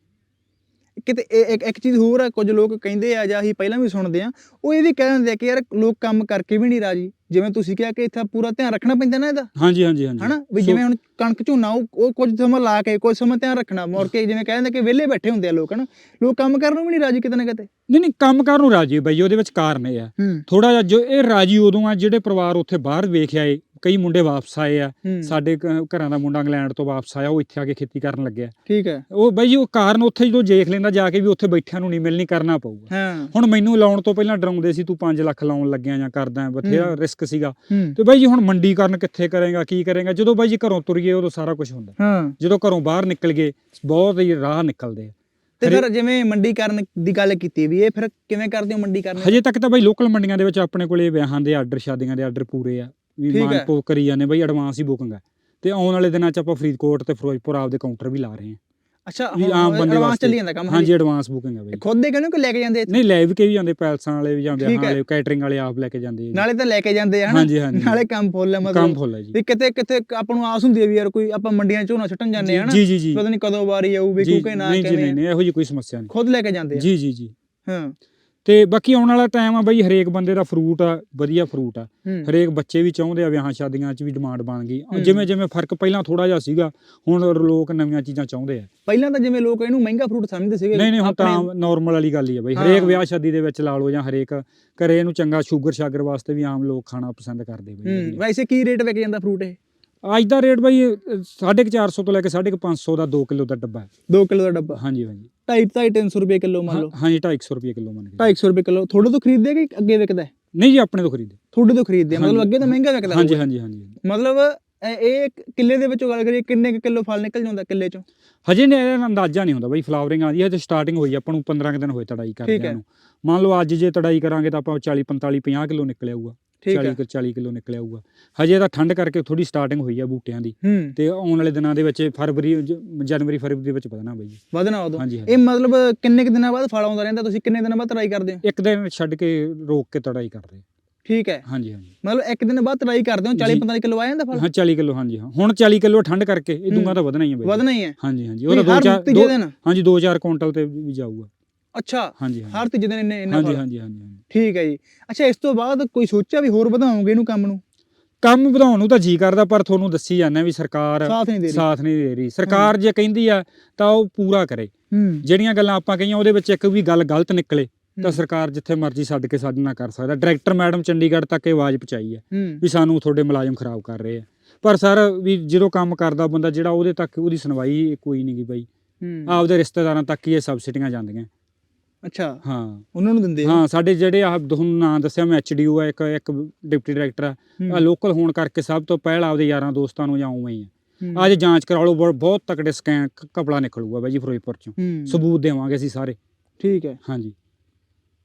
ਕਿਤੇ ਇੱਕ ਇੱਕ ਚੀਜ਼ ਹੋਰ ਹੈ ਕੁਝ ਲੋਕ ਕਹਿੰਦੇ ਆ ਜਾਂ ਅਸੀਂ ਪਹਿਲਾਂ ਵੀ ਸੁਣਦੇ ਆ ਉਹ ਇਹ ਵੀ ਕਹਿ ਦਿੰਦੇ ਆ ਕਿ ਯਾਰ ਲੋਕ ਕੰਮ ਕਰਕੇ ਵੀ ਨਹੀਂ ਰਾਜੀ। ਜਿਵੇਂ ਤੁਸੀਂ ਕਿਹਾ ਕਿ ਇੱਥੇ ਪੂਰਾ ਧਿਆਨ ਰੱਖਣਾ ਪੈਂਦਾ ਨਾ ਇਹਦਾ। ਹਾਂਜੀ ਹਾਂਜੀ ਹਾਂਜੀ। ਹਨਾ? ਵੀ ਜਿਵੇਂ ਹੁਣ ਕਣਕ ਝੋਨਾ ਉਹ ਉਹ ਕੁਝ ਸਮਾਂ ਲਾ ਕੇ ਕੁਝ ਸਮਾਂ ਧਿਆਨ ਰੱਖਣਾ ਮੁੜ ਕੇ ਜਿਵੇਂ ਕਹਿੰਦੇ ਕਿ ਵਿਹਲੇ ਬੈਠੇ ਹੁੰਦੇ ਆ ਲੋਕ ਹਨਾ? ਲੋਕ ਕੰਮ ਕਰਨ ਨੂੰ ਵੀ ਨਹੀਂ ਰਾਜੀ ਕਿਤੇ ਨਾ ਕਿਤੇ। ਨਹੀਂ ਨਹੀਂ ਕੰਮ ਕਰਨ ਨੂੰ ਰਾਜੀ ਬਈ ਉਹਦੇ ਵਿੱਚ ਕਾਰਨ ਇਹ ਆ। ਹੂੰ। ਥੋੜਾ ਜਿਹਾ ਜੋ ਇਹ ਰਾਜੀ ਉਦੋਂ ਆ ਜਿਹੜੇ ਪਰਿਵਾਰ ਉੱਥੇ ਬਾਹਰ ਵੇਖ ਆਏ ਕਈ ਮੁੰਡੇ ਵਾਪਸ ਆਏ ਆ। ਹੂੰ। ਸਾਡੇ ਘ- ਘਰਾਂ ਦਾ ਮੁੰਡਾ ਇੰਗਲੈਂਡ ਤੋਂ ਵਾਪਸ ਆਇਆ ਉਹ ਇੱਥੇ ਆ ਕੇ ਖੇਤੀ ਕਰਨ ਲੱਗਿਆ। ਠੀਕ ਹੈ। ਉਹ ਬਈ ਜੀ ਉਹ ਕਾਰਨ ਉੱਥੇ ਜਦੋਂ ਦੇਖ ਲੈਂਦਾ ਜਾ ਕੇ ਵੀ ਉੱਥੇ ਬੈਠਿਆਂ ਨੂੰ ਨਹੀਂ ਮਿਲਣੀ ਕਰਨਾ ਪਊਗਾ। ਹਾਂ। ਹੁਣ ਮੈਨੂੰ ਲਾਉਣ ਤੋਂ ਪਹਿਲਾਂ ਡਰਾਉਂਦੇ ਸੀ ਤੂੰ 5 ਲੱਖ ਲਾਉਣ ਲੱਗਿਆ ਜਾਂ ਕਰਦਾ ਬਥੇਰਾ ਹੂੰ। ਰਿਸਕ ਸੀਗਾ। ਹੂੰ। ਤੇ ਬਾਈ ਜੀ ਹੁਣ ਮੰਡੀਕਰਨ ਕਿੱਥੇ ਕਰੇਗਾ ਕੀ ਕਰੇਗਾ? ਜਦੋਂ ਬਾਈ ਜੀ ਘਰੋਂ ਤੁਰੀਏ ਉਦੋਂ ਸਾਰਾ ਕੁਝ ਹੁੰਦਾ। ਹਾਂ। ਜਦੋਂ ਘਰੋਂ ਬਾਹਰ ਨਿਕਲ ਗਏ ਬਹੁਤ ਹੀ ਰਾਹ ਨਿਕਲਦੇ ਆ। ਤੇ ਫਿਰ ਜਿਵੇਂ ਮੰਡੀਕਰਨ ਦੀ ਗੱਲ ਕੀਤੀ ਵੀ ਇਹ ਫਿਰ ਕਿਵੇਂ ਕਰਦੇ ਹੋ ਮੰਡੀਕਰਨ ਹਜੇ ਤੱਕ ਤਾਂ ਬਾਈ ਲੋਕਲ ਮੰਡੀਆਂ ਦੇ ਵਿੱਚ ਆਪਣੇ ਕੋਲੇ ਵਿਆਹਾਂ ਦੇ ਆਰਡਰ ਸ਼ਾਦੀਆਂ ਦੇ ਆਰਡਰ ਪੂਰੇ ਆ। ਵੀ ਠੀਕ ਹੈ। ਕਰੀ ਜਾਂਦੇ ਬਾਈ ਐਡਵਾਂਸ ਹੀ ਬੁਕਿੰਗ ਹੈ। ਤੇ ਆਉਣ ਵਾਲੇ ਦਿਨਾਂ 'ਚ ਆਪਾਂ ਫਰੀਦਕੋਟ ਤੇ ਫਿਰੋਜ਼ਪੁਰ ਆਪਦੇ ਕਾਊਂਟਰ ਵੀ ਲਾ ਰਹੇ ਹਾਂ। ਅੱਛਾ ਵੀ ਆਮ ਬੰਦੇ ਐਡਵਾਂਸ ਵਾਸਤੇ। ਚੱਲੀ ਜਾਂਦਾ ਕੰਮ ਹਾਂਜੀ ਐਡਵਾਂਸ ਬੁਕਿੰਗ ਹੈ ਬਾਈ। ਖੁਦ ਦੇ ਕਹਿੰਦੇ ਕਿ ਲੈ ਕੇ ਜਾਂਦੇ ਇੱਥੇ? ਨਹੀਂ ਲੈ ਵੀ ਕੇ ਵੀ ਜਾਂਦੇ ਪੈਲਸਾਂ ਵਾਲੇ ਵੀ ਜਾਂ ਠੀਕ ਵਿਆਹਾਂ ਹੈ। ਵਾਲੇ ਕੈਟਰਿੰਗ ਵਾਲੇ ਆਪ ਲੈ ਕੇ ਜਾਂਦੇ ਆ। ਨਾਲੇ ਤਾਂ ਲੈ ਕੇ ਜਾਂਦੇ ਆ ਹਨਾ? ਹਾਂਜੀ ਹਾਂਜੀ। ਨਾਲੇ ਕੰਮ ਫੁੱਲ ਹੈ ਕੰਮ ਮਤਲਬ ਫੁੱਲ ਹੈ ਜੀ। ਵੀ ਕਿਤੇ ਕਿਤੇ ਆਪਾਂ ਨੂੰ ਆਸ ਹੁੰਦੀ ਹੈ ਵੀ ਯਾਰ ਕੋਈ ਆਪਾਂ ਮੰਡੀਆਂ 'ਚ ਝੋਨਾ ਛੱਟਣ ਜਾਂਦੇ ਆ ਹਨਾ? ਜੀ ਜੀ ਜੀ। ਪਤਾ ਨਹੀਂ ਕਦੋਂ ਵਾਰੀ ਆਊ ਵੀ ਜੀ, ਕਿਉਂਕਿ ਨਾ ਨਹੀਂ ਜੀ ਨਹੀਂ ਕਿਵੇਂ ਨਹੀਂ ਇਹੋ ਜੀ ਕੋਈ ਸਮੱਸਿਆ ਨਹੀਂ। ਖੁਦ ਲੈ ਕੇ ਜਾਂਦੇ ਆ। ਜੀ ਜੀ ਜੀ। ਹਾਂ। ਤੇ ਬਾਕੀ ਆਉਣ ਵਾਲਾ ਟਾਈਮ ਆ ਬਈ ਹਰੇਕ ਬੰਦੇ ਦਾ ਫਰੂਟ ਆ ਵਧੀਆ ਫਰੂਟ ਆ ਹਰੇਕ ਬੱਚੇ ਵੀ ਚਾਹੁੰਦੇ ਆ ਵਿਆਹਾਂ ਸ਼ਾਦੀਆਂ 'ਚ ਵੀ ਡਿਮਾਂਡ ਬਣ ਗਈ। ਜਿਵੇਂ ਜਿਵੇਂ ਫ਼ਰਕ ਪਹਿਲਾਂ ਥੋੜਾ ਜਿਹਾ ਸੀਗਾ ਹੁਣ ਲੋਕ ਨਵੀਆਂ ਚੀਜ਼ਾਂ ਚਾਹੁੰਦੇ ਆ ਪਹਿਲਾਂ ਤਾਂ ਜਿਵੇਂ ਲੋਕ ਇਹਨੂੰ ਮਹਿੰਗਾ ਫਰੂਟ ਸਮਝਦੇ ਸੀਗੇ ਨਹੀਂ ਨਹੀਂ ਹੁਣ ਤਾਂ ਨਾਰਮਲ ਵਾਲੀ ਗੱਲ ਹੀ ਆ ਬਈ। ਹਰੇਕ ਵਿਆਹ ਸ਼ਾਦੀ ਦੇ ਵਿੱਚ ਲਾ ਲਓ ਜਾਂ ਹਰੇਕ ਘਰੇ ਇਹਨੂੰ ਚੰਗਾ ਸ਼ੂਗਰ ਸ਼ਾਗਰ ਵਾਸਤੇ ਵੀ ਆਮ ਲੋਕ ਖਾਣਾ ਪਸੰਦ ਕਰਦੇ ਬਈ। ਵੈਸੇ ਕੀ ਰੇਟ ਵਿਕ ਜਾਂਦਾ ਫਰੂਟ ਇਹ ਅੱਜ ਦਾ ਰੇਟ ਬਈ 450 ਤੋਂ ਲੈ ਕੇ 550 ਦਾ 2 ਕਿਲੋ ਦਾ ਡੱਬਾ ਹੈ। 2 ਕਿਲੋ ਦਾ ਡੱਬਾ? ਹਾਂਜੀ ਹਾਂਜੀ। 2.5 300 ਰੁਪਏ ਕਿਲੋ ਮੰਨ ਲਓ। ਹਾਂਜੀ 250 ਰੁਪਏ ਕਿਲੋ ਮੰਨ ਕੇ 250 ਰੁਪਏ ਕਿਲੋ। ਤੁਹਾਡੇ ਤੋਂ ਖਰੀਦਦੇ ਕਿ ਅੱਗੇ ਵਿਕਦਾ? ਨਹੀਂ ਜੀ ਆਪਣੇ ਤੋਂ ਖਰੀਦੇ ਤੁਹਾਡੇ ਤੋਂ ਖਰੀਦਦੇ ਮਤਲਬ। ਅੱਗੇ ਤਾਂ ਮਹਿੰਗਾ ਵਿਕਦਾ ਹਾਂਜੀ। ਹਾਂਜੀ ਹਾਂਜੀ। ਮਤਲਬ ਇਹ- ਕਿੱਲੇ ਦੇ ਵਿੱਚੋਂ ਗੱਲ ਕਰੀਏ ਕਿੰਨੇ ਕੁ ਕਿਲੋ ਫਲ ਨਿਕਲ ਜਾਂਦਾ ਕਿੱਲੇ ਚੋਂ? ਹਜੇ ਨੇ ਇਹਦਾ ਅੰਦਾਜ਼ਾ ਨਹੀਂ ਹੁੰਦਾ ਬਈ ਫਲਾਵਰਿੰਗ ਆਦੀ ਹੈ ਤੇ ਸਟਾਰਟਿੰਗ ਹੋਈ ਆਪਾਂ ਨੂੰ 15 ਕੁ ਦਿਨ ਹੋਏ ਤੜਾਈ। ਕਰਦਿਆਂ ਨੂੰ। ਮੰਨ ਲਓ ਅੱਜ ਜੇ ਤੜਾਈ ਕਰਾਂਗੇ ਤਾਂ ਆਪਾਂ 40 45 50 ਕਿਲੋ ਨਿਕਲ ਆਊਗਾ ਠੀਕ 40 ਹੈ ਕੁ 40 ਕਿਲੋ ਨਿਕਲ ਆਊਗਾ ਹਜੇ ਤਾਂ ਠੰਡ ਕਰਕੇ ਥੋੜੀ ਸਟਾਰਟਿੰਗ ਹੋਈ ਆ ਬੂਟਿਆਂ ਦੀ। ਹੂੰ। ਤੇ ਆਉਣ ਵਾਲੇ ਦਿਨਾਂ ਦੇ ਵਿੱਚ ਫਰਵਰੀ ਜ- ਜਨਵਰੀ ਫਰਵਰੀ ਦੇ ਵਿੱਚ ਵਧਣਾ ਬਈ ਵਧਣਾ ਉਦੋਂ। ਹਾਂਜੀ ਇਹ ਮਤਲਬ ਕਿੰਨੇ ਕੁ ਦਿਨਾਂ ਬਾਅਦ ਫਲ ਆਉਂਦਾ ਰਹਿੰਦਾ? ਤੁਸੀਂ ਕਿੰਨੇ ਦਿਨਾਂ ਬਾਅਦ ਟਰਾਈ ਕਰਦੇ ਹੋ? ਇੱਕ ਦਿਨ ਛੱਡ ਕੇ ਰੋਕ ਕੇ ਤੜਾਈ ਕਰ ਰਹੇ ਠੀਕ ਹੈ। ਹਾਂਜੀ ਹਾਂਜੀ। ਮਤਲਬ ਇੱਕ ਦਿਨ ਬਾਅਦ ਟਰਾਈ ਕਰਦੇ ਹੋ? 40 ਜੀ। 45 ਕਿਲੋ ਆ ਜਾਂਦਾ ਫਲ? ਹਾਂ 40 ਕਿਲੋ ਹਾਂਜੀ ਹਾਂ। ਹੁਣ 40 ਕਿਲੋ ਠੰਡ ਕਰਕੇ ਇਹ ਹੂੰ। ਦੂੰਗਾ ਤਾਂ ਵਧਣਾ ਹੀ ਹੈ ਬਈ ਵਧਣਾ ਹੀ ਹੈ। ਹਾਂਜੀ ਹਾਂਜੀ। ਉਹਦਾ ਦੋ ਹਰ ਚਾਰ ਤੀਜੇ ਦੋ- ਦਿਨ। ਹਾਂਜੀ 2-4 ਕੁਇੰਟਲ ਤੇ ਵੀ ਜਾਊਗਾ। ਅੱਛਾ ਹਾਂਜੀ ਹਾਂਜੀ। ਹਰ ਤੀਜੇ ਦਿਨ ਇੰਨੇ ਇੰਨਾ ਹਾਂਜੀ ਫਲ। ਹਾਂਜੀ ਹਾਂਜੀ ਹਾਂਜੀ। ਠੀਕ ਹੈ ਜੀ। ਅੱਛਾ ਇਸ ਤੋਂ ਬਾਅਦ ਕੋਈ ਸੋਚਿਆ ਵੀ ਹੋਰ ਵਧਾਓਗੇ ਇਹਨੂੰ ਕੰਮ ਨੂੰ? ਕੰਮ ਵਧਾਉਣ ਨੂੰ ਤਾਂ ਜੀ ਕਰਦਾ ਪਰ ਤੁਹਾਨੂੰ ਦੱਸੀ ਜਾਂਦਾ ਵੀ ਸਰਕਾਰ ਸਾਥ ਨਹੀਂ ਦੇ ਰਹੀ। ਸਾਥ ਨਹੀਂ ਦੇ ਰਹੀ। ਸਰਕਾਰ ਜੇ ਕਹਿੰਦੀ ਆ ਤਾਂ ਉਹ ਪੂਰਾ ਕਰੇ। ਹੂੰ। ਜਿਹੜੀਆਂ ਗੱਲਾਂ ਆਪਾਂ ਕਹੀਆਂ ਉਹਦੇ ਵਿੱਚ ਇੱਕ ਵੀ ਗੱਲ ਗਲਤ ਨਿਕਲੇ ਤਾਂ। ਸਰਕਾਰ ਜਿੱਥੇ ਮਰਜ਼ੀ ਛੱਡ ਕੇ ਸਾਡੇ ਨਾਲ ਕਰ ਸਕਦਾ। ਡਾਇਰੈਕਟਰ ਮੈਡਮ ਚੰਡੀਗੜ੍ਹ ਤੱਕ ਇਹ ਆਵਾਜ਼ ਪਹੁੰਚਾਈ ਹੈ ਹੂੰ। ਵੀ ਸਾਨੂੰ ਤੁਹਾਡੇ ਮੁਲਾਜ਼ਮ ਖਰਾਬ ਕਰ ਰਹੇ ਆ। ਪਰ ਸਰ ਵੀ ਜਦੋਂ ਕੰਮ ਕਰਦਾ ਬੰਦਾ ਜਿਹੜਾ ਉਹਦੇ ਤੱਕ ਉਹਦੀ ਸੁਣਵਾਈ ਕੋਈ ਨਹੀਂ ਗੀ ਬਾਈ। ਹੂੰ। ਆਪਦੇ ਰਿਸ਼ਤੇਦਾਰਾਂ ਤੱਕ ਹੀ ਇਹ ਸਬਸਿਡੀਆਂ ਜਾਂਦੀਆਂ। ਅੱਛਾ। ਹਾਂ। ਉਹਨਾਂ ਨੂੰ ਦਿੰਦੇ ਆ? ਹਾਂ ਸਾਡੇ ਜਿਹੜੇ ਆ ਤੁਹਾਨੂੰ ਨਾਂ ਦੱਸਿਆ ਮੈਂ ਐਚਡੀਓ ਆ ਇੱਕ ਇੱਕ ਡਿਪਟੀ ਡਾਇਰੈਕਟਰ ਆ। ਆ ਲੋਕਲ ਹੋਣ ਕਰਕੇ ਸਭ ਤੋਂ ਪਹਿਲਾਂ ਆਪਦੇ ਯਾਰਾਂ ਦੋਸਤਾਂ ਨੂੰ ਜਾਂ ਉਵੇਂ ਹੀ ਆ। ਹੂੰ, ਅੱਜ ਜਾਂਚ ਕਰਾ ਲਓ ਬਹੁਤ- ਤਕੜੇ ਸਕੈਨ ਕਪੜਾ ਨਿਕਲੂਗਾ ਬਾਈ ਜੀ ਫਿਰੋਜ਼ਪੁਰ ਚੋਂ। ਸਬੂਤ ਦੇਵਾਂਗੇ ਅਸੀਂ ਸਾਰੇ। ਠੀਕ ਹੈ। ਹਾਂਜੀ।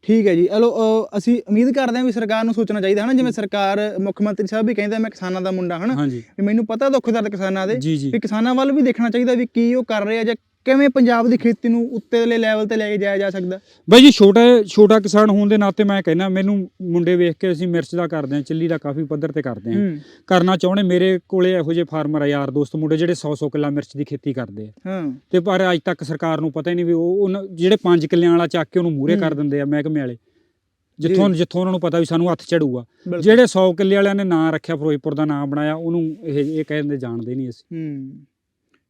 ਠੀਕ ਹੈ ਜੀ। ਅਹ, ਅਸੀਂ ਉਮੀਦ ਕਰਦੇ ਹਾਂ ਵੀ ਸਰਕਾਰ ਨੂੰ ਸੋਚਣਾ ਚਾਹੀਦਾ ਹਨਾ? ਜਿਵੇਂ ਸਰਕਾਰ ਮੁੱਖ ਮੰਤਰੀ ਸਾਹਿਬ ਵੀ ਕਹਿੰਦੇ ਮੈਂ ਕਿਸਾਨਾਂ ਦਾ ਮੁੰਡਾ ਹਨਾ? ਵੀ ਮੈਨੂੰ ਪਤਾ ਦੁੱਖ ਦਰਦ ਕਿਸਾਨਾਂ ਦੇ ਵੀ ਕਿਸਾਨਾਂ ਵੱਲ ਵੀ ਦੇਖਣਾ ਚਾਹੀਦਾ ਵੀ ਕੀ ਉਹ ਕਰ ਰਹੇ ਆ ਜਾਂ ਕਿਵੇਂ ਪੰਜਾਬ ਦੀ ਖੇਤੀ ਨੂੰ ਉੱਤੇਲੇ ਲੈਵਲ ਤੇ ਲੈ ਕੇ ਜਾਇਆ ਜਾ ਸਕਦਾ? ਬਾਈ ਜੀ ਛੋਟਾ ਛੋਟਾ ਕਿਸਾਨ ਹੋਣ ਦੇ ਨਾਤੇ ਮੈਂ ਕਹਿੰਦਾ ਮੈਨੂੰ ਮੁੰਡੇ ਵੇਖ ਕੇ ਅਸੀਂ ਮਿਰਚ ਦਾ ਕਰਦੇ ਹਾਂ ਚਿੱਲੀ ਦਾ ਕਾਫੀ ਪੱਧਰ ਤੇ ਕਰਦੇ ਹਾਂ। ਕਰਨਾ ਚਾਹੁੰਦੇ ਮੇਰੇ ਕੋਲੇ ਇਹੋ ਜਿਹੇ ਫਾਰਮਰ ਆ ਯਾਰ ਦੋਸਤ ਮੁੰਡੇ ਜਿਹੜੇ 100 100 ਕਿੱਲਾ ਮਿਰਚ ਦੀ ਖੇਤੀ ਕਰਦੇ ਆ। ਹਾਂ। ਤੇ ਪਰ ਅੱਜ ਤੱਕ ਸਰਕਾਰ ਨੂੰ ਪਤਾ ਹੀ ਨਹੀਂ ਵੀ ਉਹ ਜਿਹੜੇ 5 ਕਿੱਲਿਆਂ ਵਾਲਾ ਚੱਕ ਕੇ ਉਹਨੂੰ ਮੂਰੇ ਕਰ। ਦਿੰਦੇ ਆ ਮਹਿਕਮੇ ਵਾਲੇ। ਜਿੱਥੋਂ ਜਿੱਥੋਂ ਉਹਨਾਂ ਨੂੰ ਪਤਾ ਵੀ ਸਾਨੂੰ ਹੱਥ ਬਿਲਕੁਲ। ਜਿਹੜੇ 100 ਕਿੱਲੇ ਵਾਲਿਆਂ ਨੇ ਨਾਂ ਰੱਖਿਆ ਫਿਰੋਜ਼ਪੁਰ ਦਾ ਨਾਮ ਬਣਾਇਆ ਉਹਨੂੰ ਇਹ ਇਹ ਕਹਿੰਦੇ ਜਾਣਦੇ ਨਹੀਂ ਅਸੀਂ। ਹੂੰ।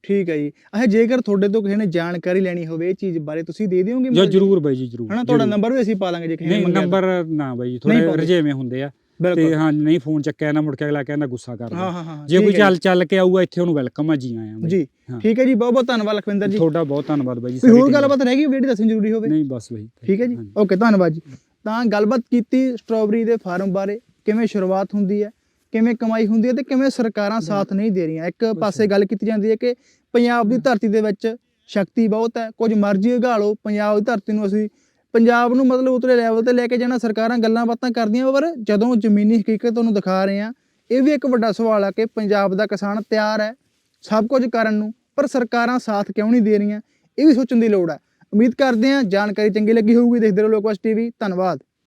ਠੀਕ ਹੈ ਜੀ ਅੱਛਾ ਜੇਕਰ ਤੁਹਾਡੇ ਤੋਂ ਕਿਸੇ ਨੇ ਜਾਣਕਾਰੀ ਲੈਣੀ ਹੋਵੇ ਇਹ ਚੀਜ਼ ਬਾਰੇ ਤੁਸੀਂ ਦੇ ਦਿਓਗੇ ਜਾਂ? ਜਰੂਰ ਬਾਈ ਜੀ ਜਰੂਰ ਹਨਾ ਤੁਹਾਡਾ। ਨੰਬਰ ਵੀ ਅਸੀਂ ਪਾ ਲਾਂਗੇ ਜੇ ਕਿਸੇ ਨੇ ਨਹੀਂ ਮੰਗਿਆ। ਨੰਬਰ ਨਾ ਬਾਈ ਜੀ ਥੋੜੇ ਪਾਉਂਦੇ। ਰਜੇਵੇਂ ਹੁੰਦੇ ਆ ਤੇ ਬਿਲਕੁਲ ਹਾਂ ਨਹੀਂ ਫੋਨ ਚੱਕਿਆ ਨਾ ਮੁੜ ਕੇ ਅਗਲਾ ਕਹਿੰਦਾ ਗੁੱਸਾ ਕਰਦਾ ਹਾਂ ਹਾਂ ਹਾਂ ਜੇ ਠੀਕ ਕੋਈ ਹੈ ਚੱਲ ਚੱਲ ਕੇ ਆਊਗਾ ਇੱਥੇ ਉਹਨੂੰ ਵੈਲਕਮ ਆ ਜੀ ਆਇਆ ਬਾਈ ਜੀ ਹਾਂ। ਠੀਕ ਹੈ ਜੀ ਬਹੁਤ ਬਹੁਤ ਧੰਨਵਾਦ ਲਖਵਿੰਦਰ ਜੀ ਤੁਹਾਡਾ ਬਹੁਤ ਧੰਨਵਾਦ ਬਾਈ ਜੀ ਕੋਈ ਸਾਰੀ ਹੋਰ team ਦਾ। ਗੱਲਬਾਤ ਰਹਿ ਗਈ ਜਿਹੜੀ ਦੱਸਣੀ ਜ਼ਰੂਰੀ ਹੋਵੇ ਨਹੀਂ ਬਸ ਬਾਈ ਠੀਕ ਹੈ ਜੀ ਹਾਂਜੀ। ਓਕੇ ਧੰਨਵਾਦ ਜੀ ਤਾਂ ਗੱਲਬਾਤ ਕੀਤੀ ਸਟ੍ਰਾਬੇਰੀ ਦੇ ਫਾਰਮ ਬਾਰੇ ਕਿਵੇਂ ਸ਼ੁਰੂਆਤ ਹੁੰਦੀ ਹੈ ਕਿਵੇਂ ਕਮਾਈ ਹੁੰਦੀ ਹੈ ਤੇ ਕਿਵੇਂ ਸਰਕਾਰਾਂ ਸਾਥ ਨਹੀਂ ਦੇ ਰਹੀਆਂ। ਇੱਕ ਪਾਸੇ ਗੱਲ ਕੀਤੀ ਜਾਂਦੀ ਹੈ ਕਿ ਪੰਜਾਬ ਦੀ ਧਰਤੀ ਦੇ ਵਿੱਚ ਸ਼ਕਤੀ ਬਹੁਤ ਹੈ ਕੁਝ ਮਰਜ਼ੀ ਉਗਾ ਲਓ ਪੰਜਾਬ ਦੀ ਧਰਤੀ ਨੂੰ ਅਸੀਂ ਪੰਜਾਬ ਨੂੰ ਮਤਲਬ ਉਤਲੇ ਲੈਵਲ ਤੇ ਲੈ ਕੇ ਜਾਣਾ ਸਰਕਾਰਾਂ ਗੱਲਾਂ ਬਾਤਾਂ ਕਰਦੀਆਂ ਪਰ ਜਦੋਂ ਜ਼ਮੀਨੀ ਹਕੀਕਤ ਤੁਹਾਨੂੰ ਦਿਖਾ ਰਹੇ ਆ ਇਹ ਵੀ ਇੱਕ ਵੱਡਾ ਸਵਾਲ ਆ ਕਿ ਪੰਜਾਬ ਦਾ ਕਿਸਾਨ ਤਿਆਰ ਹੈ ਸਭ ਕੁਝ ਕਰਨ ਨੂੰ ਪਰ ਸਰਕਾਰਾਂ ਸਾਥ ਕਿਉਂ ਨਹੀਂ ਦੇ ਰਹੀਆਂ? ਇਹ ਵੀ ਸੋਚਣ ਦੀ ਲੋੜ ਹੈ। ਉਮੀਦ ਕਰਦੇ ਹਾਂ ਜਾਣਕਾਰੀ ਚੰਗੀ ਲੱਗੀ ਹੋਊਗੀ। ਦੇਖਦੇ ਰਹੋ ਲੋਕਵਾਸ ਟੀਵੀ। ਧੰਨਵਾਦ।